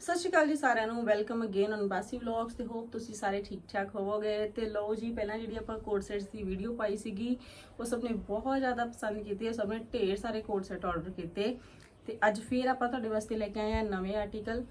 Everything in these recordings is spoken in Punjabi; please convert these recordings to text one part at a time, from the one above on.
ਸਤਿ ਸ਼੍ਰੀ ਅਕਾਲ ਜੀ ਸਾਰਿਆਂ ਨੂੰ welcome again on Baasi vlogs ਤੇ ਹੋਪ ਤੁਸੀਂ ਸਾਰੇ ਠੀਕ ਠਾਕ ਹੋਵੋਗੇ। ਤੇ ਲਓ ਜੀ, ਪਹਿਲਾਂ ਜਿਹੜੀ ਆਪਾਂ ਕੋਡ ਸੈਟਸ ਦੀ ਵੀਡੀਓ ਪਾਈ ਸੀਗੀ, ਉਹ ਸਭ ਨੇ ਬਹੁਤ ਜ਼ਿਆਦਾ ਪਸੰਦ ਕੀਤੀ, ਸਭ ਨੇ ਢੇਰ ਸਾਰੇ ਕੋਡ ਸੈਟ ਆਰਡਰ ਕੀਤੇ। ਤੇ ਅੱਜ ਫੇਰ ਆਪਾਂ ਤੁਹਾਡੇ ਵਾਸਤੇ ਲੈ ਕੇ ਆਏ ਹਾਂ ਨਵੇਂ ਆਰਟੀਕਲ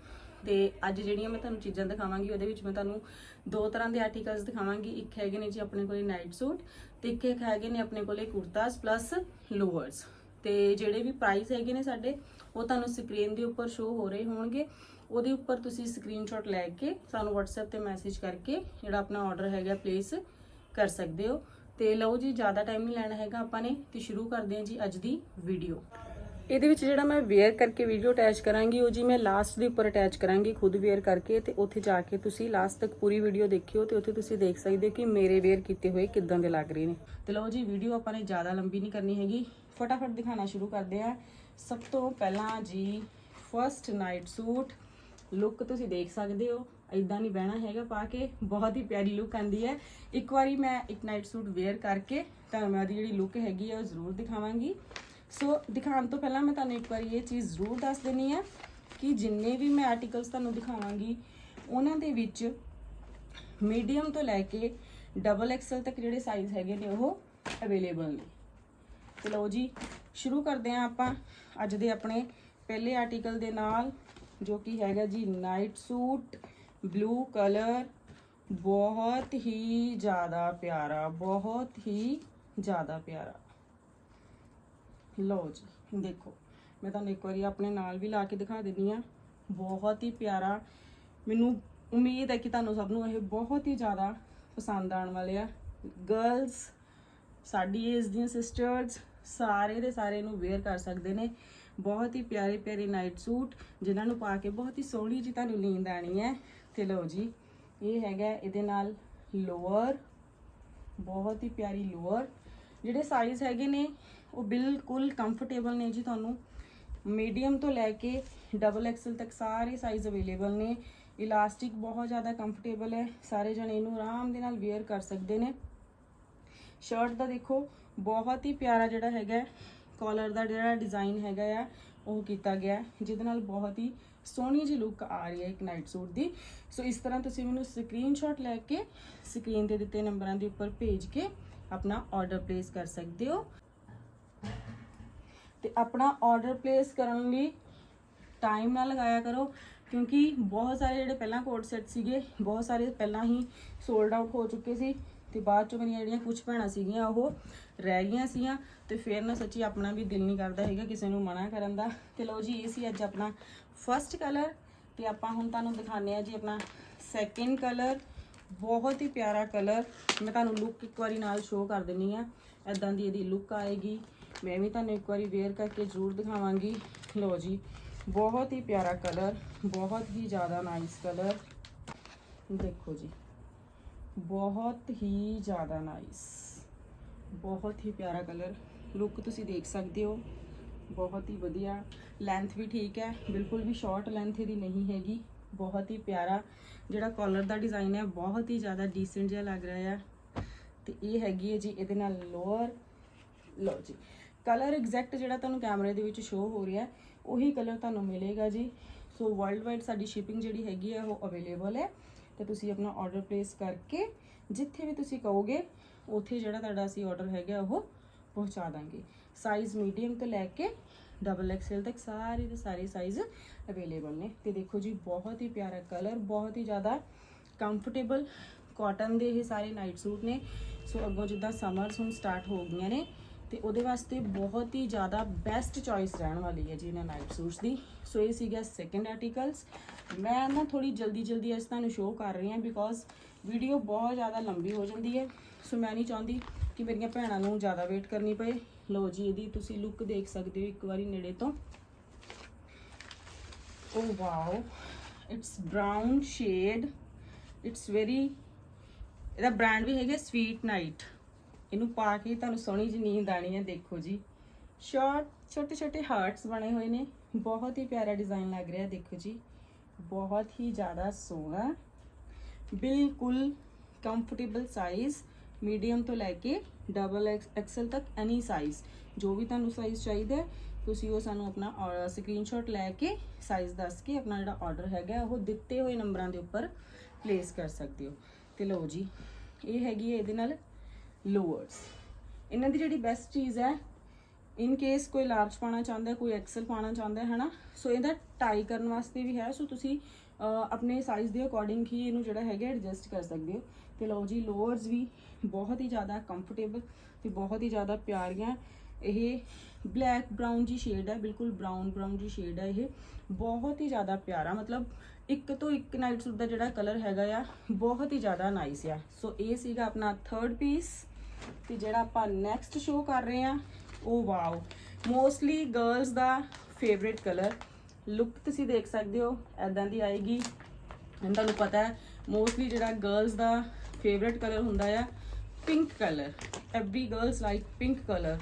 ਤੇ ਅੱਜ ਜਿਹੜੀਆਂ ਮੈਂ ਤੁਹਾਨੂੰ ਚੀਜ਼ਾਂ ਦਿਖਾਵਾਂਗੀ, ਉਹਦੇ ਵਿੱਚ ਮੈਂ ਤੁਹਾਨੂੰ ਦੋ ਤਰ੍ਹਾਂ ਦੇ ਆਰਟੀਕਲਸ ਦਿਖਾਵਾਂਗੀ। ਇੱਕ ਹੈਗੇ ਨੇ ਜੀ ਆਪਣੇ ਕੋਲੇ ਨਾਈਟ ਸੂਟ ਤੇ ਇੱਕ ਇੱਕ ਹੈਗੇ ਨੇ ਆਪਣੇ ਕੋਲੇ ਕੁਰਤਾਸ ਪਲੱਸ ਲੋਅਰਸ ਤੇ ਜਿਹੜੇ ਵੀ ਪ੍ਰਾਈਸ ਹੈਗੇ ਨੇ ਸਾਡੇ, ਉਹ ਤੁਹਾਨੂੰ ਸਕਰੀਨ ਦੇ ਉੱਪਰ ਸ਼ੋ ਹੋ ਰਹੇ ਹੋਣਗੇ। ਉਹਦੇ ਉੱਪਰ ਤੁਸੀਂ ਸਕਰੀਨਸ਼ਾਟ ਲੈ ਕੇ ਸਾਨੂੰ WhatsApp ਤੇ ਮੈਸੇਜ ਕਰਕੇ ਜਿਹੜਾ ਆਪਣਾ ਆਰਡਰ ਹੈਗਾ ਪਲੇਸ ਕਰ ਸਕਦੇ ਹੋ। ਤੇ ਲਓ ਜੀ, ਜ਼ਿਆਦਾ ਟਾਈਮ ਨਹੀਂ ਲੈਣਾ ਹੈਗਾ ਆਪਾਂ ਨੇ ਤੇ ਸ਼ੁਰੂ ਕਰਦੇ ਹਾਂ ਜੀ ਅੱਜ ਦੀ ਵੀਡੀਓ ਇਹਦੇ ਵਿੱਚ ਜਿਹੜਾ ਮੈਂ ਵੇਅਰ ਕਰਕੇ ਵੀਡੀਓ ਅਟੈਚ ਕਰਾਂਗੀ, ਉਹ ਜੀ ਮੈਂ ਲਾਸਟ ਦੇ ਉੱਪਰ ਅਟੈਚ ਕਰਾਂਗੀ ਖੁਦ ਵੇਅਰ ਕਰਕੇ ਤੇ ਉੱਥੇ ਜਾ ਕੇ ਤੁਸੀਂ ਲਾਸਟ ਤੱਕ ਪੂਰੀ ਵੀਡੀਓ ਦੇਖਿਓ ਤੇ ਉੱਥੇ ਤੁਸੀਂ ਦੇਖ ਸਕਦੇ ਹੋ ਕਿ ਮੇਰੇ ਵੇਅਰ ਕੀਤੇ ਹੋਏ ਕਿੱਦਾਂ ਦੇ ਲੱਗ ਰਹੇ ਨੇ। ਤੇ ਲਓ ਜੀ ਵੀਡੀਓ ਆਪਾਂ ਨੇ ਜ਼ਿਆਦਾ ਲੰਬੀ ਨਹੀਂ ਕਰਨੀ ਹੈਗੀ। ਫਟਾਫਟ ਦਿਖਾਉਣਾ ਸ਼ੁਰੂ ਕਰਦੇ ਆ ਸਭ ਤੋਂ ਪਹਿਲਾਂ ਜੀ ਫਰਸਟ ਨਾਈਟ ਸੂਟ ਲੁੱਕ ਤੁਸੀਂ ਦੇਖ ਸਕਦੇ ਹੋ ਇਦਾਂ ਨਹੀਂ ਬਹਿਣਾ ਹੈਗਾ, ਪਾ ਕੇ ਬਹੁਤ ਹੀ ਪਿਆਰੀ ਲੁੱਕ ਆਂਦੀ ਹੈ। ਇੱਕ ਵਾਰੀ ਮੈਂ ਇੱਕ ਨਾਈਟ ਸੂਟ ਵੇਅਰ ਕਰਕੇ ਤੁਹਾਨੂੰ ਮੈਂ ਉਹਦੀ ਜਿਹੜੀ ਲੁੱਕ ਹੈਗੀ ਆ, ਉਹ ਜ਼ਰੂਰ ਦਿਖਾਵਾਂਗੀ। ਸੋ ਦਿਖਾਉਣ ਤੋਂ ਪਹਿਲਾਂ ਮੈਂ ਤੁਹਾਨੂੰ ਇੱਕ ਵਾਰੀ ਇਹ ਚੀਜ਼ ਜ਼ਰੂਰ ਦੱਸ ਦੇਣੀ ਹੈ ਕਿ ਜਿੰਨੇ ਵੀ ਮੈਂ ਆਰਟੀਕਲਸ ਤੁਹਾਨੂੰ ਦਿਖਾਵਾਂਗੀ, ਉਹਨਾਂ ਦੇ ਵਿੱਚ ਮੀਡੀਅਮ ਤੋਂ ਲੈ ਕੇ ਡਬਲ ਐਕਸਲ ਤੱਕ ਜਿਹੜੇ ਸਾਈਜ਼ ਹੈਗੇ ਨੇ, ਉਹ ਅਵੇਲੇਬਲ ਨੇ। ਤੇ ਲਓ ਜੀ, ਸ਼ੁਰੂ ਕਰਦੇ ਹਾਂ ਆਪਾਂ ਅੱਜ ਦੇ ਆਪਣੇ ਪਹਿਲੇ ਆਰਟੀਕਲ ਦੇ ਨਾਲ। ਜੋ ਕਿ ਹੈਗਾ ਜੀ ਨਾਈਟ ਸੂਟ ਬਲੂ ਕਲਰ ਬਹੁਤ ਹੀ ਜ਼ਿਆਦਾ ਪਿਆਰਾ, ਬਹੁਤ ਹੀ ਜ਼ਿਆਦਾ ਪਿਆਰਾ। ਲਓ ਜੀ, ਦੇਖੋ, ਮੈਂ ਤੁਹਾਨੂੰ ਇੱਕ ਵਾਰੀ ਆਪਣੇ ਨਾਲ ਵੀ ਲਾ ਕੇ ਦਿਖਾ ਦਿੰਦੀ ਆ ਬਹੁਤ ਹੀ ਪਿਆਰਾ। ਮੈਨੂੰ ਉਮੀਦ ਹੈ ਕਿ ਤੁਹਾਨੂੰ ਸਭ ਨੂੰ ਇਹ ਬਹੁਤ ਹੀ ਜ਼ਿਆਦਾ ਪਸੰਦ ਆਉਣ ਵਾਲੇ ਆ। ਗਰਲਸ ਸਾਡੀ ਏਜ ਦੀਆਂ ਸਿਸਟਰਸ ਸਾਰੇ ਦੇ ਸਾਰੇ ਨੂੰ ਵੇਅਰ ਕਰ ਸਕਦੇ ਨੇ। ਬਹੁਤ ਹੀ ਪਿਆਰੇ ਪਿਆਰੇ ਨਾਈਟ ਸੂਟ ਜਿਨ੍ਹਾਂ ਨੂੰ ਪਾ ਕੇ ਬਹੁਤ ਹੀ ਸੋਹਣੀ ਜੀ ਤੁਹਾਨੂੰ ਨੀਂਦ ਆਣੀ ਹੈ। ਤੇ ਲਓ ਜੀ, ਇਹ ਹੈਗਾ ਇਹਦੇ ਨਾਲ ਲੋਅਰ ਬਹੁਤ ਹੀ ਪਿਆਰੀ ਲੋਅਰ ਜਿਹੜੇ ਸਾਈਜ਼ ਹੈਗੇ ਨੇ, ਉਹ ਬਿਲਕੁਲ ਕੰਫਰਟੇਬਲ ਨੇ ਜੀ ਤੁਹਾਨੂੰ। ਮੀਡੀਅਮ ਤੋਂ ਲੈ ਕੇ ਡਬਲ ਐਕਸਲ ਤੱਕ ਸਾਰੇ ਸਾਈਜ਼ ਅਵੇਲੇਬਲ ਨੇ। ਇਲਾਸਟਿਕ ਬਹੁਤ ਜ਼ਿਆਦਾ ਕੰਫਰਟੇਬਲ ਹੈ। ਸਾਰੇ ਜਣੇ ਇਹਨੂੰ ਆਰਾਮ ਦੇ ਨਾਲ ਵੇਅਰ ਕਰ ਸਕਦੇ ਨੇ। ਸ਼ਰਟ ਦਾ ਦੇਖੋ, ਬਹੁਤ ਹੀ ਪਿਆਰਾ ਜਿਹੜਾ ਹੈਗਾ ਕਾਲਰ ਦਾ ਜਿਹੜਾ ਡਿਜ਼ਾਈਨ ਹੈਗਾ ਆ, ਉਹ ਕੀਤਾ ਗਿਆ ਜਿਹਦੇ ਨਾਲ ਬਹੁਤ ਹੀ ਸੋਹਣੀ ਜਿਹੀ ਲੁੱਕ ਆ ਰਹੀ ਹੈ ਇੱਕ ਨਾਈਟ ਸੂਟ ਦੀ। ਸੋ ਇਸ ਤਰ੍ਹਾਂ ਤੁਸੀਂ ਮੈਨੂੰ ਸਕਰੀਨਸ਼ਾਟ ਲੈ ਕੇ ਸਕਰੀਨ ਤੇ ਦਿੱਤੇ ਨੰਬਰਾਂ ਦੇ ਉੱਪਰ ਭੇਜ ਕੇ ਆਪਣਾ ਆਰਡਰ ਪਲੇਸ ਕਰ ਸਕਦੇ ਹੋ। ਤੇ ਆਪਣਾ ਆਰਡਰ ਪਲੇਸ ਕਰਨ ਲਈ ਟਾਈਮ ਨਾ ਲਗਾਇਆ ਕਰੋ, ਕਿਉਂਕਿ ਬਹੁਤ ਸਾਰੇ ਜਿਹੜੇ ਪਹਿਲਾਂ ਕੋਡ ਸੈੱਟ ਸੀਗੇ, ਬਹੁਤ ਸਾਰੇ ਪਹਿਲਾਂ ਹੀ ਸੋਲਡ ਆਊਟ ਹੋ ਚੁੱਕੇ ਸੀ। ਤੇ ਬਾਅਦ 'ਚੋਂ ਮੇਰੀਆਂ ਜਿਹੜੀਆਂ ਕੁਝ ਭੈਣਾਂ ਸੀਗੀਆਂ, ਉਹ ਰਹਿ ਗਈਆਂ ਸੀਗੀਆਂ ਤੇ ਫਿਰ ਨਾ ਸੱਚੀ ਆਪਣਾ ਵੀ ਦਿਲ ਨਹੀਂ ਕਰਦਾ ਹੈਗਾ ਕਿਸੇ ਨੂੰ ਮਨਾ ਕਰਨ ਦਾ। ਤੇ ਲਓ ਜੀ, ਇਹ ਸੀ ਅੱਜ ਆਪਣਾ ਫਰਸਟ ਕਲਰ ਤੇ ਆਪਾਂ ਹੁਣ ਤੁਹਾਨੂੰ ਦਿਖਾਉਂਦੇ ਆ ਜੀ ਆਪਣਾ ਸੈਕਿੰਡ ਕਲਰ ਬਹੁਤ ਹੀ ਪਿਆਰਾ ਕਲਰ ਮੈਂ ਤੁਹਾਨੂੰ ਲੁੱਕ ਇੱਕ ਵਾਰੀ ਨਾਲ ਸ਼ੋਅ ਕਰ ਦਿੰਨੀ ਆ ਐਦਾਂ ਦੀ ਇਹਦੀ ਲੁੱਕ ਆਏਗੀ। ਮੈਂ ਵੀ ਤੁਹਾਨੂੰ ਇੱਕ ਵਾਰੀ ਵੇਅਰ ਕਰਕੇ ਜ਼ਰੂਰ ਦਿਖਾਵਾਂਗੀ। ਲਓ ਜੀ, ਬਹੁਤ ਹੀ ਪਿਆਰਾ ਕਲਰ ਬਹੁਤ ਹੀ ਜ਼ਿਆਦਾ ਨਾਈਸ ਕਲਰ ਦੇਖੋ ਜੀ। ਬਹੁਤ ਹੀ ਜ਼ਿਆਦਾ ਨਾਈਸ ਬਹੁਤ ਹੀ ਪਿਆਰਾ ਕਲਰ ਲੁੱਕ ਤੁਸੀਂ ਦੇਖ ਸਕਦੇ ਹੋ, ਬਹੁਤ ਹੀ ਵਧੀਆ ਲੈਂਥ ਵੀ ਠੀਕ ਹੈ, ਬਿਲਕੁਲ ਵੀ ਸ਼ਾਰਟ ਲੈਂਥ ਇਹਦੀ ਨਹੀਂ ਹੈਗੀ, ਬਹੁਤ ਹੀ ਪਿਆਰਾ, ਜਿਹੜਾ ਕਾਲਰ ਦਾ ਡਿਜ਼ਾਈਨ ਹੈ, ਬਹੁਤ ਹੀ ਜ਼ਿਆਦਾ ਡੀਸੈਂਟ ਜਿਹਾ ਲੱਗ ਰਿਹਾ ਹੈ, ਤੇ ਇਹ ਹੈਗੀ ਹੈ ਜੀ ਇਹਦੇ ਨਾਲ ਲੋਅਰ ਲਓ ਜੀ ਕਲਰ ਐਗਜ਼ੈਕਟ ਜਿਹੜਾ ਤੁਹਾਨੂੰ ਕੈਮਰੇ ਦੇ ਵਿੱਚ ਸ਼ੋ ਹੋ ਰਿਹਾ ਉਹੀ ਕਲਰ ਤੁਹਾਨੂੰ ਮਿਲੇਗਾ ਜੀ ਸੋ ਵਰਲਡ ਵਾਈਡ ਸਾਡੀ ਸ਼ਿਪਿੰਗ ਜਿਹੜੀ ਹੈਗੀ ਹੈ, ਉਹ ਅਵੇਲੇਬਲ ਹੈ ਤੇ ਤੁਸੀਂ ਆਪਣਾ ਆਰਡਰ ਪਲੇਸ ਕਰਕੇ ਜਿੱਥੇ ਵੀ ਤੁਸੀਂ ਕਹੋਗੇ, ਉੱਥੇ ਜਿਹੜਾ ਤੁਹਾਡਾ ਅਸੀਂ ਆਰਡਰ ਹੈਗਾ, ਉਹ ਪਹੁੰਚਾ ਦਾਂਗੇ। ਸਾਈਜ਼ ਮੀਡੀਅਮ ਤੋਂ ਲੈ ਕੇ ਡਬਲ ਐਕਸਲ ਤੱਕ ਸਾਰੇ ਦੇ ਸਾਰੇ ਸਾਈਜ਼ ਅਵੇਲੇਬਲ ਨੇ। ਤੇ ਦੇਖੋ ਜੀ, ਬਹੁਤ ਹੀ ਪਿਆਰਾ ਕਲਰ ਬਹੁਤ ਹੀ ਜ਼ਿਆਦਾ ਕੰਫਰਟੇਬਲ ਕਾਟਨ ਦੇ ਇਹ ਸਾਰੇ ਨਾਈਟ ਸੂਟ ਨੇ। ਸੋ ਅੱਗੋਂ ਜਿੱਦਾਂ ਸਮਰਸ ਹੁਣ ਸਟਾਰਟ ਹੋ ਗਈਆਂ ਨੇ ਤੇ ਉਹਦੇ ਵਾਸਤੇ ਬਹੁਤ ਹੀ ਜ਼ਿਆਦਾ ਬੈਸਟ ਚੋਇਸ ਰਹਿਣ ਵਾਲੀ ਹੈ ਜੀ ਇਹਨਾਂ ਨਾਈਟ ਸੂਟਸ ਦੀ। ਸੋ ਇਹ ਸੀਗਾ ਸੈਕੰਡ ਆਰਟੀਕਲਸ ਮੈਂ ਨਾ ਥੋੜੀ ਜਲਦੀ ਜਲਦੀ ਇਸ ਤੁਹਾਨੂੰ ਸ਼ੋਅ ਕਰ ਰਹੀ ਹਾਂ ਬਿਕੋਜ਼ ਵੀਡੀਓ ਬਹੁਤ ਜ਼ਿਆਦਾ ਲੰਬੀ ਹੋ ਜਾਂਦੀ ਹੈ। ਸੋ ਮੈਂ ਨਹੀਂ ਚਾਹੁੰਦੀ ਕਿ ਮੇਰੀਆਂ ਭੈਣਾਂ ਨੂੰ ਜ਼ਿਆਦਾ ਵੇਟ ਕਰਨੀ ਪਏ। ਲਓ ਜੀ, ਇਹਦੀ ਤੁਸੀਂ ਲੁੱਕ ਦੇਖ ਸਕਦੇ ਹੋ ਇੱਕ ਵਾਰੀ ਨੇੜੇ ਤੋਂ। ਓ wow it's brown shade it's very ਇਹਦਾ ਬ੍ਰਾਂਡ ਵੀ ਹੈਗਾ ਸਵੀਟ ਨਾਈਟ ਇਹਨੂੰ ਪਾ ਕੇ ਤੁਹਾਨੂੰ ਸੋਹਣੀ ਜਿਹੀ ਨੀਂਦ ਆਣੀ ਹੈ, ਦੇਖੋ ਜੀ। ਸ਼ਾਰਟ ਛੋਟੇ ਛੋਟੇ ਹਾਰਟਸ ਬਣੇ ਹੋਏ ਨੇ। ਬਹੁਤ ਹੀ ਪਿਆਰਾ ਡਿਜ਼ਾਈਨ ਲੱਗ ਰਿਹਾ, ਦੇਖੋ ਜੀ। ਬਹੁਤ ਹੀ ਜ਼ਿਆਦਾ ਸੋਹਣਾ। ਬਿਲਕੁਲ ਕੰਫਰਟੇਬਲ ਸਾਈਜ਼ ਮੀਡੀਅਮ ਤੋਂ ਲੈ ਕੇ ਡਬਲ ਐਕਸਲ ਤੱਕ ਐਨੀ ਸਾਈਜ਼ ਜੋ ਵੀ ਤੁਹਾਨੂੰ ਸਾਈਜ਼ ਚਾਹੀਦਾ ਤੁਸੀਂ ਉਹ ਸਾਨੂੰ ਆਪਣਾ ਸਕਰੀਨਸ਼ਾਟ ਲੈ ਕੇ ਸਾਈਜ਼ ਦੱਸ ਕੇ ਆਪਣਾ ਜਿਹੜਾ ਆਰਡਰ ਹੈਗਾ ਉਹ ਦਿੱਤੇ ਹੋਏ ਨੰਬਰਾਂ ਦੇ ਉੱਪਰ ਪਲੇਸ ਕਰ ਸਕਦੇ ਹੋ। ਤੇ ਲਓ ਜੀ, ਇਹ ਹੈਗੀ ਹੈ ਇਹਦੇ ਨਾਲ ਲੋਅਰਸ ਇਹਨਾਂ ਦੀ ਜਿਹੜੀ ਬੈਸਟ ਚੀਜ਼ ਹੈ ਇਨ ਕੇਸ ਕੋਈ ਲਾਰਜ ਪਾਣਾ ਚਾਹੁੰਦਾ, ਕੋਈ ਐਕਸਲ ਪਾਣਾ ਚਾਹੁੰਦਾ ਹੈ ਹਨਾ? ਸੋ ਇਹਦਾ ਟਾਈ ਕਰਨ ਵਾਸਤੇ ਵੀ ਹੈ ਸੋ ਤੁਸੀਂ ਆਪਣੇ ਸਾਈਜ਼ ਦੇ ਅਕੋਰਡਿੰਗ ਹੀ ਇਹਨੂੰ ਜਿਹੜਾ ਹੈਗਾ ਐਡਜਸਟ ਕਰ ਸਕਦੇ ਹੋ। ਤੇ ਲਓ ਜੀ ਲੋਅਰਸ ਵੀ ਬਹੁਤ ਹੀ ਜ਼ਿਆਦਾ ਕੰਫਰਟੇਬਲ ਤੇ ਬਹੁਤ ਹੀ ਜ਼ਿਆਦਾ ਪਿਆਰੀਆਂ। ਇਹ ਬਲੈਕ ਬ੍ਰਾਊਨ ਜੀ ਸ਼ੇਡ ਹੈ, ਬਿਲਕੁਲ ਬ੍ਰਾਊਨ ਬ੍ਰਾਊਨ ਜੀ ਸ਼ੇਡ ਹੈ ਇਹ। ਬਹੁਤ ਹੀ ਜ਼ਿਆਦਾ ਪਿਆਰਾ, ਮਤਲਬ ਇੱਕ ਤੋਂ ਇੱਕ ਨਾਈਟ ਸੂਟ ਦਾ ਜਿਹੜਾ ਕਲਰ ਹੈਗਾ ਆ, ਬਹੁਤ ਹੀ ਜ਼ਿਆਦਾ ਨਾਈਸ ਆ। ਸੋ ਇਹ ਸੀਗਾ ਆਪਣਾ ਥਰਡ ਪੀਸ ਤੇ ਜਿਹੜਾ ਆਪਾਂ ਨੈਕਸਟ ਸ਼ੋ ਕਰ ਰਹੇ ਆ ਉਹ ਵਾਓ ਮੋਸਟਲੀ ਗਰਲਸ ਦਾ ਫੇਵਰਿਟ ਕਲਰ ਲੁੱਕ ਤੁਸੀਂ ਦੇਖ ਸਕਦੇ ਹੋ ਐਦਾਂ ਦੀ ਆਏਗੀ। ਤੁਹਾਨੂੰ ਪਤਾ ਹੈ ਮੋਸਟਲੀ ਜਿਹੜਾ ਗਰਲਸ ਦਾ ਫੇਵਰਿਟ ਕਲਰ ਹੁੰਦਾ ਆ pink colour every girls like pink colour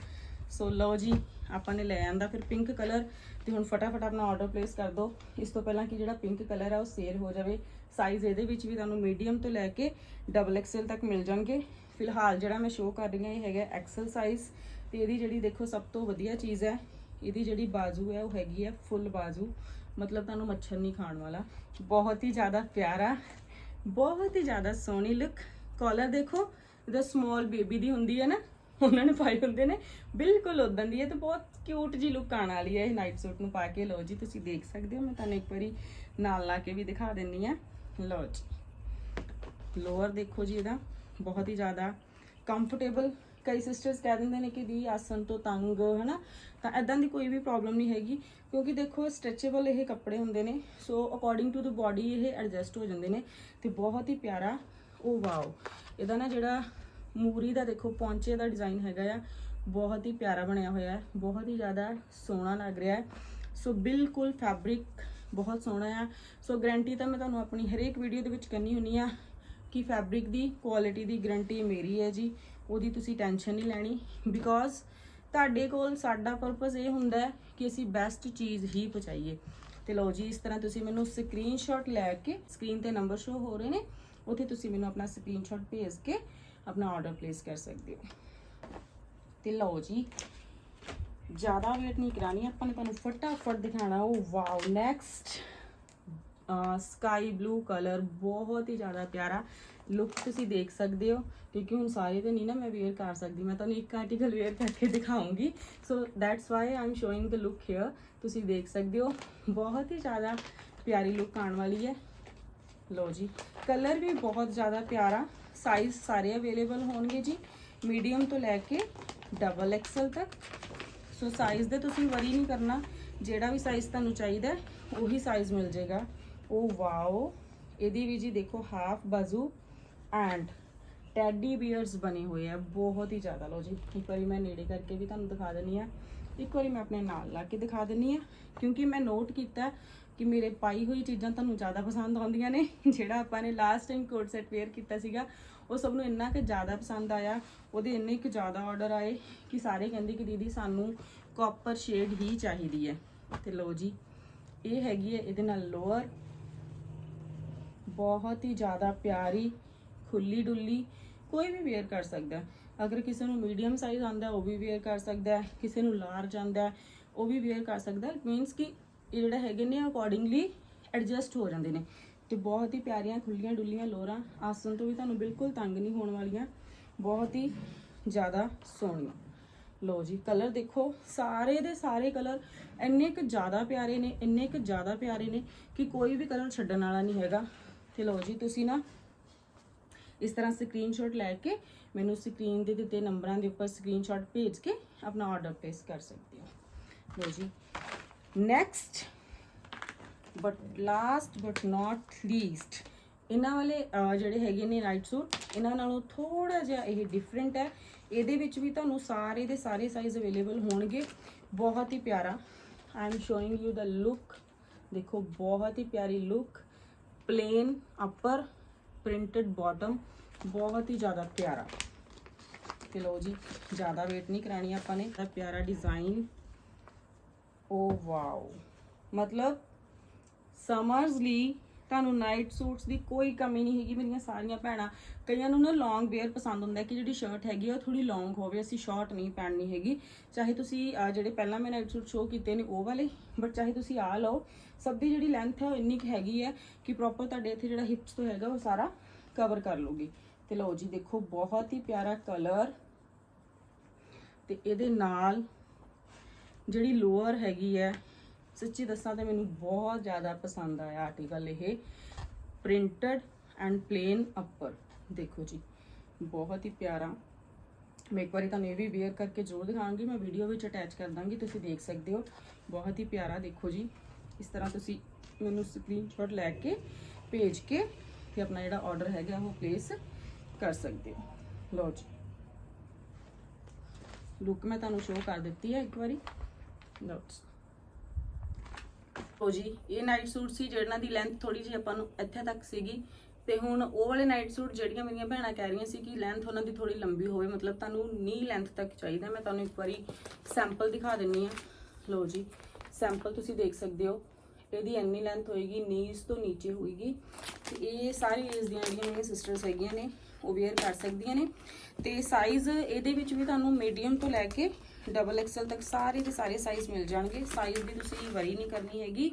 so ਲਓ ਜੀ, ਆਪਾਂ ਨੇ ਲੈ ਆਂਦਾ ਫਿਰ ਪਿੰਕ ਕਲਰ ਤੇ ਹੁਣ ਫਟਾਫਟ ਆਪਣਾ ਆਰਡਰ ਪਲੇਸ ਕਰ ਦਿਓ। ਇਸ ਤੋਂ ਪਹਿਲਾਂ ਕਿ ਜਿਹੜਾ ਪਿੰਕ ਕਲਰ ਆ, ਉਹ ਸੇਲ ਹੋ ਜਾਵੇ। ਸਾਈਜ਼ ਇਹਦੇ ਵਿੱਚ ਵੀ ਤੁਹਾਨੂੰ ਮੀਡੀਅਮ ਤੋਂ ਲੈ ਕੇ ਡਬਲ ਐਕਸਲ ਤੱਕ ਮਿਲ ਜਾਣਗੇ। ਫਿਲਹਾਲ ਜਿਹੜਾ ਮੈਂ ਸ਼ੋਅ ਕਰ ਰਹੀ ਹਾਂ, ਇਹ ਹੈਗਾ ਐਕਸਲ ਸਾਈਜ਼ ਤੇ ਇਹਦੀ ਜਿਹੜੀ ਦੇਖੋ ਸਭ ਤੋਂ ਵਧੀਆ ਚੀਜ਼ ਹੈ, ਇਹਦੀ ਜਿਹੜੀ ਬਾਜ਼ੂ ਹੈ, ਉਹ ਹੈਗੀ ਹੈ ਫੁੱਲ ਬਾਜ਼ੂ। ਮਤਲਬ ਤੁਹਾਨੂੰ ਮੱਛਰ ਨਹੀਂ ਖਾਣ ਵਾਲਾ। ਬਹੁਤ ਹੀ ਜ਼ਿਆਦਾ ਪਿਆਰਾ, ਬਹੁਤ ਹੀ ਜ਼ਿਆਦਾ ਸੋਹਣੀ ਲੁੱਕ ਕਾਲਰ ਦੇਖੋ ਇਹਦਾ ਸਮਾਲ ਬੇਬੀ ਦੀ ਹੁੰਦੀ ਹੈ ਨਾ, ਉਹਨਾਂ ਨੇ ਪਾਏ ਹੁੰਦੇ ਨੇ। ਬਿਲਕੁਲ ਉਦਾਂ ਦੀ ਹੈ ਤੇ ਬਹੁਤ ਕਿਊਟ ਜੀ ਲੁੱਕ ਆਉਣ ਵਾਲੀ ਹੈ ਇਹ ਨਾਈਟ ਸੂਟ ਨੂੰ ਪਾ ਕੇ। ਲਓ ਜੀ, ਤੁਸੀਂ ਦੇਖ ਸਕਦੇ ਹੋ, ਮੈਂ ਤੁਹਾਨੂੰ ਇੱਕ ਵਾਰੀ ਨਾਲ ਲਾ ਕੇ ਵੀ ਦਿਖਾ ਦਿੰਨੀ ਆ ਲਓ ਜੀ। ਲੋਅਰ ਦੇਖੋ ਜੀ ਇਹਦਾ। ਬਹੁਤ ਹੀ ਜ਼ਿਆਦਾ ਕੰਫਰਟੇਬਲ ਕਈ ਸਿਸਟਰਸ ਕਹਿ ਦਿੰਦੇ ਨੇ ਕਿ ਦੀ ਆਸਨ ਤੋਂ ਤੰਗ, ਹਨਾ? ਤਾਂ ਐਦਾਂ ਦੀ ਕੋਈ ਵੀ ਪ੍ਰੋਬਲਮ ਨਹੀਂ ਹੈਗੀ, ਕਿਉਂਕਿ ਦੇਖੋ ਸਟ੍ਰੈਚੇਬਲ ਇਹ ਕੱਪੜੇ ਹੁੰਦੇ ਨੇ so according to the body ਇਹ ਐਡਜਸਟ ਹੋ ਜਾਂਦੇ ਨੇ ਤੇ ਬਹੁਤ ਹੀ ਪਿਆਰਾ oh ਉਹ ਵਾਓ ਇਹਦਾ ਨਾ ਜਿਹੜਾ ਮੂਰੀ ਦਾ ਦੇਖੋ ਪੌਂਚੇ ਦਾ ਡਿਜ਼ਾਈਨ ਹੈਗਾ ਆ, ਬਹੁਤ ਹੀ ਪਿਆਰਾ ਬਣਿਆ ਹੋਇਆ ਹੈ, ਬਹੁਤ ਹੀ ਜ਼ਿਆਦਾ ਸੋਹਣਾ ਲੱਗ ਰਿਹਾ ਹੈ ਸੋ ਬਿਲਕੁਲ ਫੈਬਰਿਕ ਬਹੁਤ ਸੋਹਣਾ ਆ ਸੋ ਗਰੰਟੀ ਤਾਂ ਮੈਂ ਤੁਹਾਨੂੰ ਆਪਣੀ ਹਰੇਕ ਵੀਡੀਓ ਦੇ ਵਿੱਚ ਕਰਨੀ ਹੁੰਨੀ ਆ ਕਿ ਫੈਬਰਿਕ ਦੀ ਕੁਆਲਿਟੀ ਦੀ ਗਰੰਟੀ ਮੇਰੀ ਹੈ ਜੀ, ਉਹਦੀ ਤੁਸੀਂ ਟੈਨਸ਼ਨ ਨਹੀਂ ਲੈਣੀ। ਬਿਕੋਜ਼ ਤੁਹਾਡੇ ਕੋਲ ਸਾਡਾ ਪਰਪਸ ਇਹ ਹੁੰਦਾ ਹੈ ਕਿ ਅਸੀਂ ਬੈਸਟ ਚੀਜ਼ ਹੀ ਪਹੁੰਚਾਈਏ। ਤੇ ਲਓ ਜੀ, ਇਸ ਤਰ੍ਹਾਂ ਤੁਸੀਂ ਮੈਨੂੰ ਸਕਰੀਨਸ਼ਾਟ ਲੈ ਕੇ ਸਕਰੀਨ ਤੇ ਨੰਬਰ ਸ਼ੋ ਹੋ ਰਹੇ ਨੇ, ਉੱਥੇ ਤੁਸੀਂ ਮੈਨੂੰ ਆਪਣਾ ਸਕਰੀਨਸ਼ਾਟ ਭੇਜ ਕੇ ਆਪਣਾ ਆਰਡਰ ਪਲੇਸ ਕਰ ਸਕਦੇ ਹੋ। ਤੇ ਲਓ ਜੀ, ਜ਼ਿਆਦਾ ਵੇਟ ਨਹੀਂ ਕਰਾਣੀ ਆਪਾਂ ਨੇ ਤੁਹਾਨੂੰ ਫਟਾਫਟ ਦਿਖਾਣਾ ਉਹ wow next sky blue colour ਬਹੁਤ ਹੀ ਜ਼ਿਆਦਾ ਪਿਆਰਾ ਲੁੱਕ ਤੁਸੀਂ ਦੇਖ ਸਕਦੇ ਹੋ, ਕਿਉਂਕਿ ਹੁਣ ਸਾਰੇ ਤਾਂ ਨਹੀਂ ਨਾ ਮੈਂ ਵੇਅਰ ਕਰ ਸਕਦੀ, ਮੈਂ ਤੁਹਾਨੂੰ ਇੱਕ ਆਰਟੀਕਲ ਵੇਅਰ ਕਰਕੇ ਦਿਖਾਉਂਗੀ। So that's why I am showing the look here ਤੁਸੀਂ ਦੇਖ ਸਕਦੇ ਹੋ, ਬਹੁਤ ਹੀ ਜ਼ਿਆਦਾ ਪਿਆਰੀ ਲੁੱਕ ਆਉਣ ਵਾਲੀ ਹੈ। ਲੋ ਜੀ ਕਲਰ ਵੀ ਬਹੁਤ ਜ਼ਿਆਦਾ ਪਿਆਰਾ ਸਾਈਜ਼ ਸਾਰੇ ਅਵੇਲੇਬਲ ਹੋਣਗੇ ਜੀ ਮੀਡੀਅਮ ਤੋਂ ਲੈ ਕੇ ਡਬਲ ਐਕਸਲ ਤੱਕ। ਸੋ ਸਾਈਜ਼ ਦੇ ਤੁਸੀਂ ਵਰੀ ਨਹੀਂ ਕਰਨਾ, ਜਿਹੜਾ ਵੀ ਸਾਈਜ਼ ਤੁਹਾਨੂੰ ਚਾਹੀਦਾ ਉਹੀ ਸਾਈਜ਼ ਮਿਲ ਜਾਏਗਾ। ਉਹ ਵਾਓ। ਇਹਦੀ ਵੀ ਜੀ ਦੇਖੋ ਹਾਫ ਬਾਜ਼ੂ ਐਂਡ ਟੈਡੀ ਬੀਅਰਸ ਬਣੇ ਹੋਏ ਆ, ਬਹੁਤ ਹੀ ਜ਼ਿਆਦਾ। ਲੋ ਜੀ, ਇੱਕ ਵਾਰੀ ਮੈਂ ਨੇੜੇ ਕਰਕੇ ਵੀ ਤੁਹਾਨੂੰ ਦਿਖਾ ਦਿੰਨੀ ਆ ਇੱਕ ਵਾਰੀ ਮੈਂ ਆਪਣੇ ਨਾਲ ਲਾ ਕੇ ਦਿਖਾ ਦਿੰਨੀ ਆ ਕਿਉਂਕਿ ਮੈਂ ਨੋਟ ਕੀਤਾ ਕਿ ਮੇਰੇ ਪਾਈ ਹੋਈ ਚੀਜ਼ਾਂ ਤੁਹਾਨੂੰ ਜ਼ਿਆਦਾ ਪਸੰਦ ਆਉਂਦੀਆਂ ਨੇ, ਜਿਹੜਾ ਆਪਾਂ ਨੇ last time coord set wear ਕੀਤਾ ਸੀਗਾ, ਉਹ ਸਭ ਨੂੰ ਇੰਨਾ ਕਿ ਜ਼ਿਆਦਾ ਪਸੰਦ ਆਇਆ, ਉਹਦੇ ਇੰਨੇ ਕਿ ਜ਼ਿਆਦਾ ਆਰਡਰ ਆਏ ਕਿ ਸਾਰੇ ਕਹਿੰਦੇ ਕਿ ਦੀਦੀ ਸਾਨੂੰ ਕਾਪਰ ਸ਼ੇਡ ਹੀ ਚਾਹੀਦੀ ਹੈ। ਤੇ ਲੋ ਜੀ, ਇਹ ਹੈਗੀ ਹੈ ਇਹਦੇ ਨਾਲ ਲੋਅਰ ਬਹੁਤ ਹੀ ਜ਼ਿਆਦਾ ਪਿਆਰੀ, ਖੁੱਲੀ ਡੁੱਲੀ, ਕੋਈ ਵੀ ਵੇਅਰ ਕਰ ਸਕਦਾ ਅਗਰ ਕਿਸੇ ਨੂੰ ਮੀਡੀਅਮ ਸਾਈਜ਼ ਆਂਦਾ ਉਹ ਵੀ ਵੇਅਰ ਕਰ ਸਕਦਾ ਕਿਸੇ ਨੂੰ ਲਾਰਜ ਆਂਦਾ ਉਹ ਵੀ ਵੇਅਰ ਕਰ ਸਕਦਾ ਮੀਨਸ ਕਿ ਇਹ ਜਿਹੜਾ ਹੈਗੇ ਨੇ ਅਕੋਰਡਿੰਗਲੀ ਐਡਜਸਟ ਹੋ ਜਾਂਦੇ ਨੇ। ਤੇ ਬਹੁਤ ਹੀ ਪਿਆਰੀਆਂ, ਖੁੱਲੀਆਂ ਡੁੱਲੀਆਂ ਲੋਰਾਂ ਆਸਣ ਤੋਂ ਵੀ ਤੁਹਾਨੂੰ ਬਿਲਕੁਲ ਤੰਗ ਨਹੀਂ ਹੋਣ ਵਾਲੀਆਂ, ਬਹੁਤ ਹੀ ਜ਼ਿਆਦਾ ਸੋਹਣੀਆਂ। ਲੋ ਜੀ ਕਲਰ ਦੇਖੋ। ਸਾਰੇ ਦੇ ਸਾਰੇ ਕਲਰ ਇੰਨੇ ਕੁ ਜ਼ਿਆਦਾ ਪਿਆਰੇ ਨੇ, ਇੰਨੇ ਕੁ ਜ਼ਿਆਦਾ ਪਿਆਰੇ ਨੇ ਕਿ ਕੋਈ ਵੀ ਕਲਰ ਛੱਡਣ ਵਾਲਾ ਨਹੀਂ ਹੈਗਾ। ਤੇ ਲੋ ਜੀ, ਤੁਸੀਂ ਨਾ ਇਸ ਤਰ੍ਹਾਂ ਸਕਰੀਨਸ਼ਾਟ ਲੈ ਕੇ ਮੈਨੂੰ ਸਕਰੀਨ ਦੇ ਦਿੱਤੇ ਨੰਬਰਾਂ ਦੇ ਉੱਪਰ ਸਕਰੀਨਸ਼ਾਟ ਭੇਜ ਕੇ ਆਪਣਾ ਆਰਡਰ ਪਲੇਸ ਕਰ ਸਕਦੇ ਹੋ। ਲੋ ਜੀ next but last but not least ਇਹਨਾਂ ਵਾਲੇ ਜਿਹੜੇ ਹੈਗੇ ਨੇ ਰਾਈਟ ਸੂਟ ਇਹਨਾਂ ਨਾਲੋਂ ਥੋੜਾ ਜਿਹਾ ਇਹ ਡਿਫਰੈਂਟ ਹੈ। ਇਹਦੇ ਵਿੱਚ ਵੀ ਤੁਹਾਨੂੰ ਸਾਰੇ ਦੇ ਸਾਰੇ ਸਾਈਜ਼ ਅਵੇਲੇਬਲ ਹੋਣਗੇ। ਬਹੁਤ ਹੀ ਪਿਆਰਾ। I am showing you the look ਦੇਖੋ, ਬਹੁਤ ਹੀ ਪਿਆਰੀ look plain upper printed bottom ਬਹੁਤ ਹੀ ਜ਼ਿਆਦਾ ਪਿਆਰਾ ਤੇ ਲਓ ਜੀ ਜ਼ਿਆਦਾ ਵੇਟ ਨਹੀਂ ਕਰਾਣੀ ਆਪਾਂ ਨੇ ਇਹਦਾ ਪਿਆਰਾ ਡਿਜ਼ਾਈਨ ਓ ਵਾਓ ਮਤਲਬ ਸਮਰਸ ਲਈ ਤੁਹਾਨੂੰ ਨਾਈਟ ਸੂਟਸ ਦੀ ਕੋਈ ਕਮੀ ਨਹੀਂ ਹੈਗੀ ਮੇਰੀਆਂ ਸਾਰੀਆਂ ਭੈਣਾਂ। ਕਈਆਂ ਨੂੰ ਨਾ ਲੌਂਗ ਵੇਅਰ ਪਸੰਦ ਹੁੰਦਾ ਕਿ ਜਿਹੜੀ ਸ਼ਰਟ ਹੈਗੀ ਆ, ਉਹ ਥੋੜੀ ਲੌਂਗ ਹੋਵੇ, ਅਸੀਂ ਸ਼ਾਰਟ ਨਹੀਂ ਪਹਿਨਣੀ ਹੈਗੀ। ਚਾਹੇ ਤੁਸੀਂ ਜਿਹੜੇ ਪਹਿਲਾਂ ਮੈਂ ਨਾਈਟ ਸੂਟ ਸ਼ੋਅ ਕੀਤੇ ਨੇ, ਉਹ ਵਾਲੇ ਬਟ ਚਾਹੇ ਤੁਸੀਂ ਆ ਲਓ, ਸਭ ਦੀ ਜਿਹੜੀ ਲੈਂਥ ਹੈ ਉਹ ਇੰਨੀ ਕੁ ਹੈਗੀ ਹੈ ਕਿ ਪ੍ਰੋਪਰ ਤੁਹਾਡੇ ਇੱਥੇ ਜਿਹੜਾ ਹਿਪਸ ਤੋਂ ਹੈਗਾ, ਉਹ ਸਾਰਾ ਕਵਰ ਕਰ ਲੂਗੀ ਤੇ ਲਓ ਜੀ, ਦੇਖੋ, ਬਹੁਤ ਹੀ ਪਿਆਰਾ ਕਲਰ ਤੇ ਇਹਦੇ ਨਾਲ ਜਿਹੜੀ ਲੋਅਰ ਹੈਗੀ ਹੈ ਸੱਚੀ ਦੱਸਾਂ ਤੇ ਮੈਨੂੰ ਬਹੁਤ ਜ਼ਿਆਦਾ ਪਸੰਦ ਆਇਆ ਆਰਟੀਕਲ ਇਹ। ਪ੍ਰਿੰਟਡ ਐਂਡ ਪਲੇਨ ਅੱਪਰ ਦੇਖੋ ਜੀ, ਬਹੁਤ ਹੀ ਪਿਆਰਾ। ਮੈਂ ਇੱਕ ਵਾਰੀ ਤੁਹਾਨੂੰ ਇਹ ਵੀ ਵੇਅਰ ਕਰਕੇ ਜ਼ਰੂਰ ਦਿਖਾਵਾਂਗੀ ਮੈਂ ਵੀਡੀਓ ਵਿੱਚ ਅਟੈਚ ਕਰ ਦਾਂਗੀ, ਤੁਸੀਂ ਦੇਖ ਸਕਦੇ ਹੋ। ਬਹੁਤ ਹੀ ਪਿਆਰਾ, ਦੇਖੋ ਜੀ। ਇਸ ਤਰ੍ਹਾਂ ਤੁਸੀਂ ਮੈਨੂੰ ਸਕਰੀਨਸ਼ਾਟ ਲੈ ਕੇ, ਭੇਜ ਕੇ ਤੇ ਆਪਣਾ ਜਿਹੜਾ ਆਰਡਰ ਹੈਗਾ, ਉਹ ਪਲੇਸ ਕਰ ਸਕਦੇ ਹੋ। ਲਓ ਜੀ। ਲੁੱਕ ਮੈਂ ਤੁਹਾਨੂੰ ਸ਼ੋਅ ਕਰ ਦਿੱਤੀ ਹੈ ਇੱਕ ਵਾਰੀ। ਲਓ ਜੀ ਜੀ, ਇਹ ਨਾਈਟ ਸੂਟ ਸੀ ਜਿਹਨਾਂ ਦੀ ਲੈਂਥ ਥੋੜੀ ਜਿਹੀ ਆਪਾਂ ਨੂੰ ਇੱਥੇ ਤੱਕ ਸੀਗੀ, ਤੇ ਹੁਣ ਉਹ ਵਾਲੇ ਨਾਈਟ ਸੂਟ ਜਿਹੜੀਆਂ ਮੇਰੀਆਂ ਭੈਣਾਂ ਕਹਿ ਰਹੀਆਂ ਸੀ ਕਿ ਲੈਂਥ ਉਹਨਾਂ ਦੀ ਥੋੜੀ ਲੰਬੀ ਹੋਵੇ, ਮਤਲਬ ਤੁਹਾਨੂੰ ਨੀ ਲੈਂਥ ਤੱਕ ਚਾਹੀਦਾ, ਮੈਂ ਤੁਹਾਨੂੰ ਇੱਕ ਵਾਰੀ ਸੈਂਪਲ ਦਿਖਾ ਦਿੰਨੀ ਆ। ਲਓ ਜੀ ਸੈਂਪਲ ਤੁਸੀਂ ਦੇਖ ਸਕਦੇ ਹੋ, ਇਹਦੀ ਇੰਨੀ ਲੈਂਥ ਹੋਏਗੀ ਨੀਜ਼ ਤੋਂ ਨੀਚੇ ਹੋਏਗੀ, ਤੇ ਇਹ ਸਾਰੀ ਏਜ ਦੀਆਂ ਜਿਹੜੀਆਂ ਮੇਰੀਆਂ ਸਿਸਟਰਸ ਹੈਗੀਆਂ ਨੇ, ਉਹ ਵੇਅਰ ਕਰ ਸਕਦੀਆਂ ਨੇ, ਤੇ ਸਾਈਜ਼ ਇਹਦੇ ਵਿੱਚ ਵੀ ਤੁਹਾਨੂੰ ਮੀਡੀਅਮ ਤੋਂ ਲੈ ਕੇ ਡਬਲ ਐਕਸਲ ਤੱਕ ਸਾਰੇ ਦੇ ਸਾਰੇ ਸਾਈਜ਼ ਮਿਲ ਜਾਣਗੇ। ਸਾਈਜ਼ ਦੀ ਤੁਸੀਂ ਵਰੀ ਨਹੀਂ ਕਰਨੀ ਹੈਗੀ।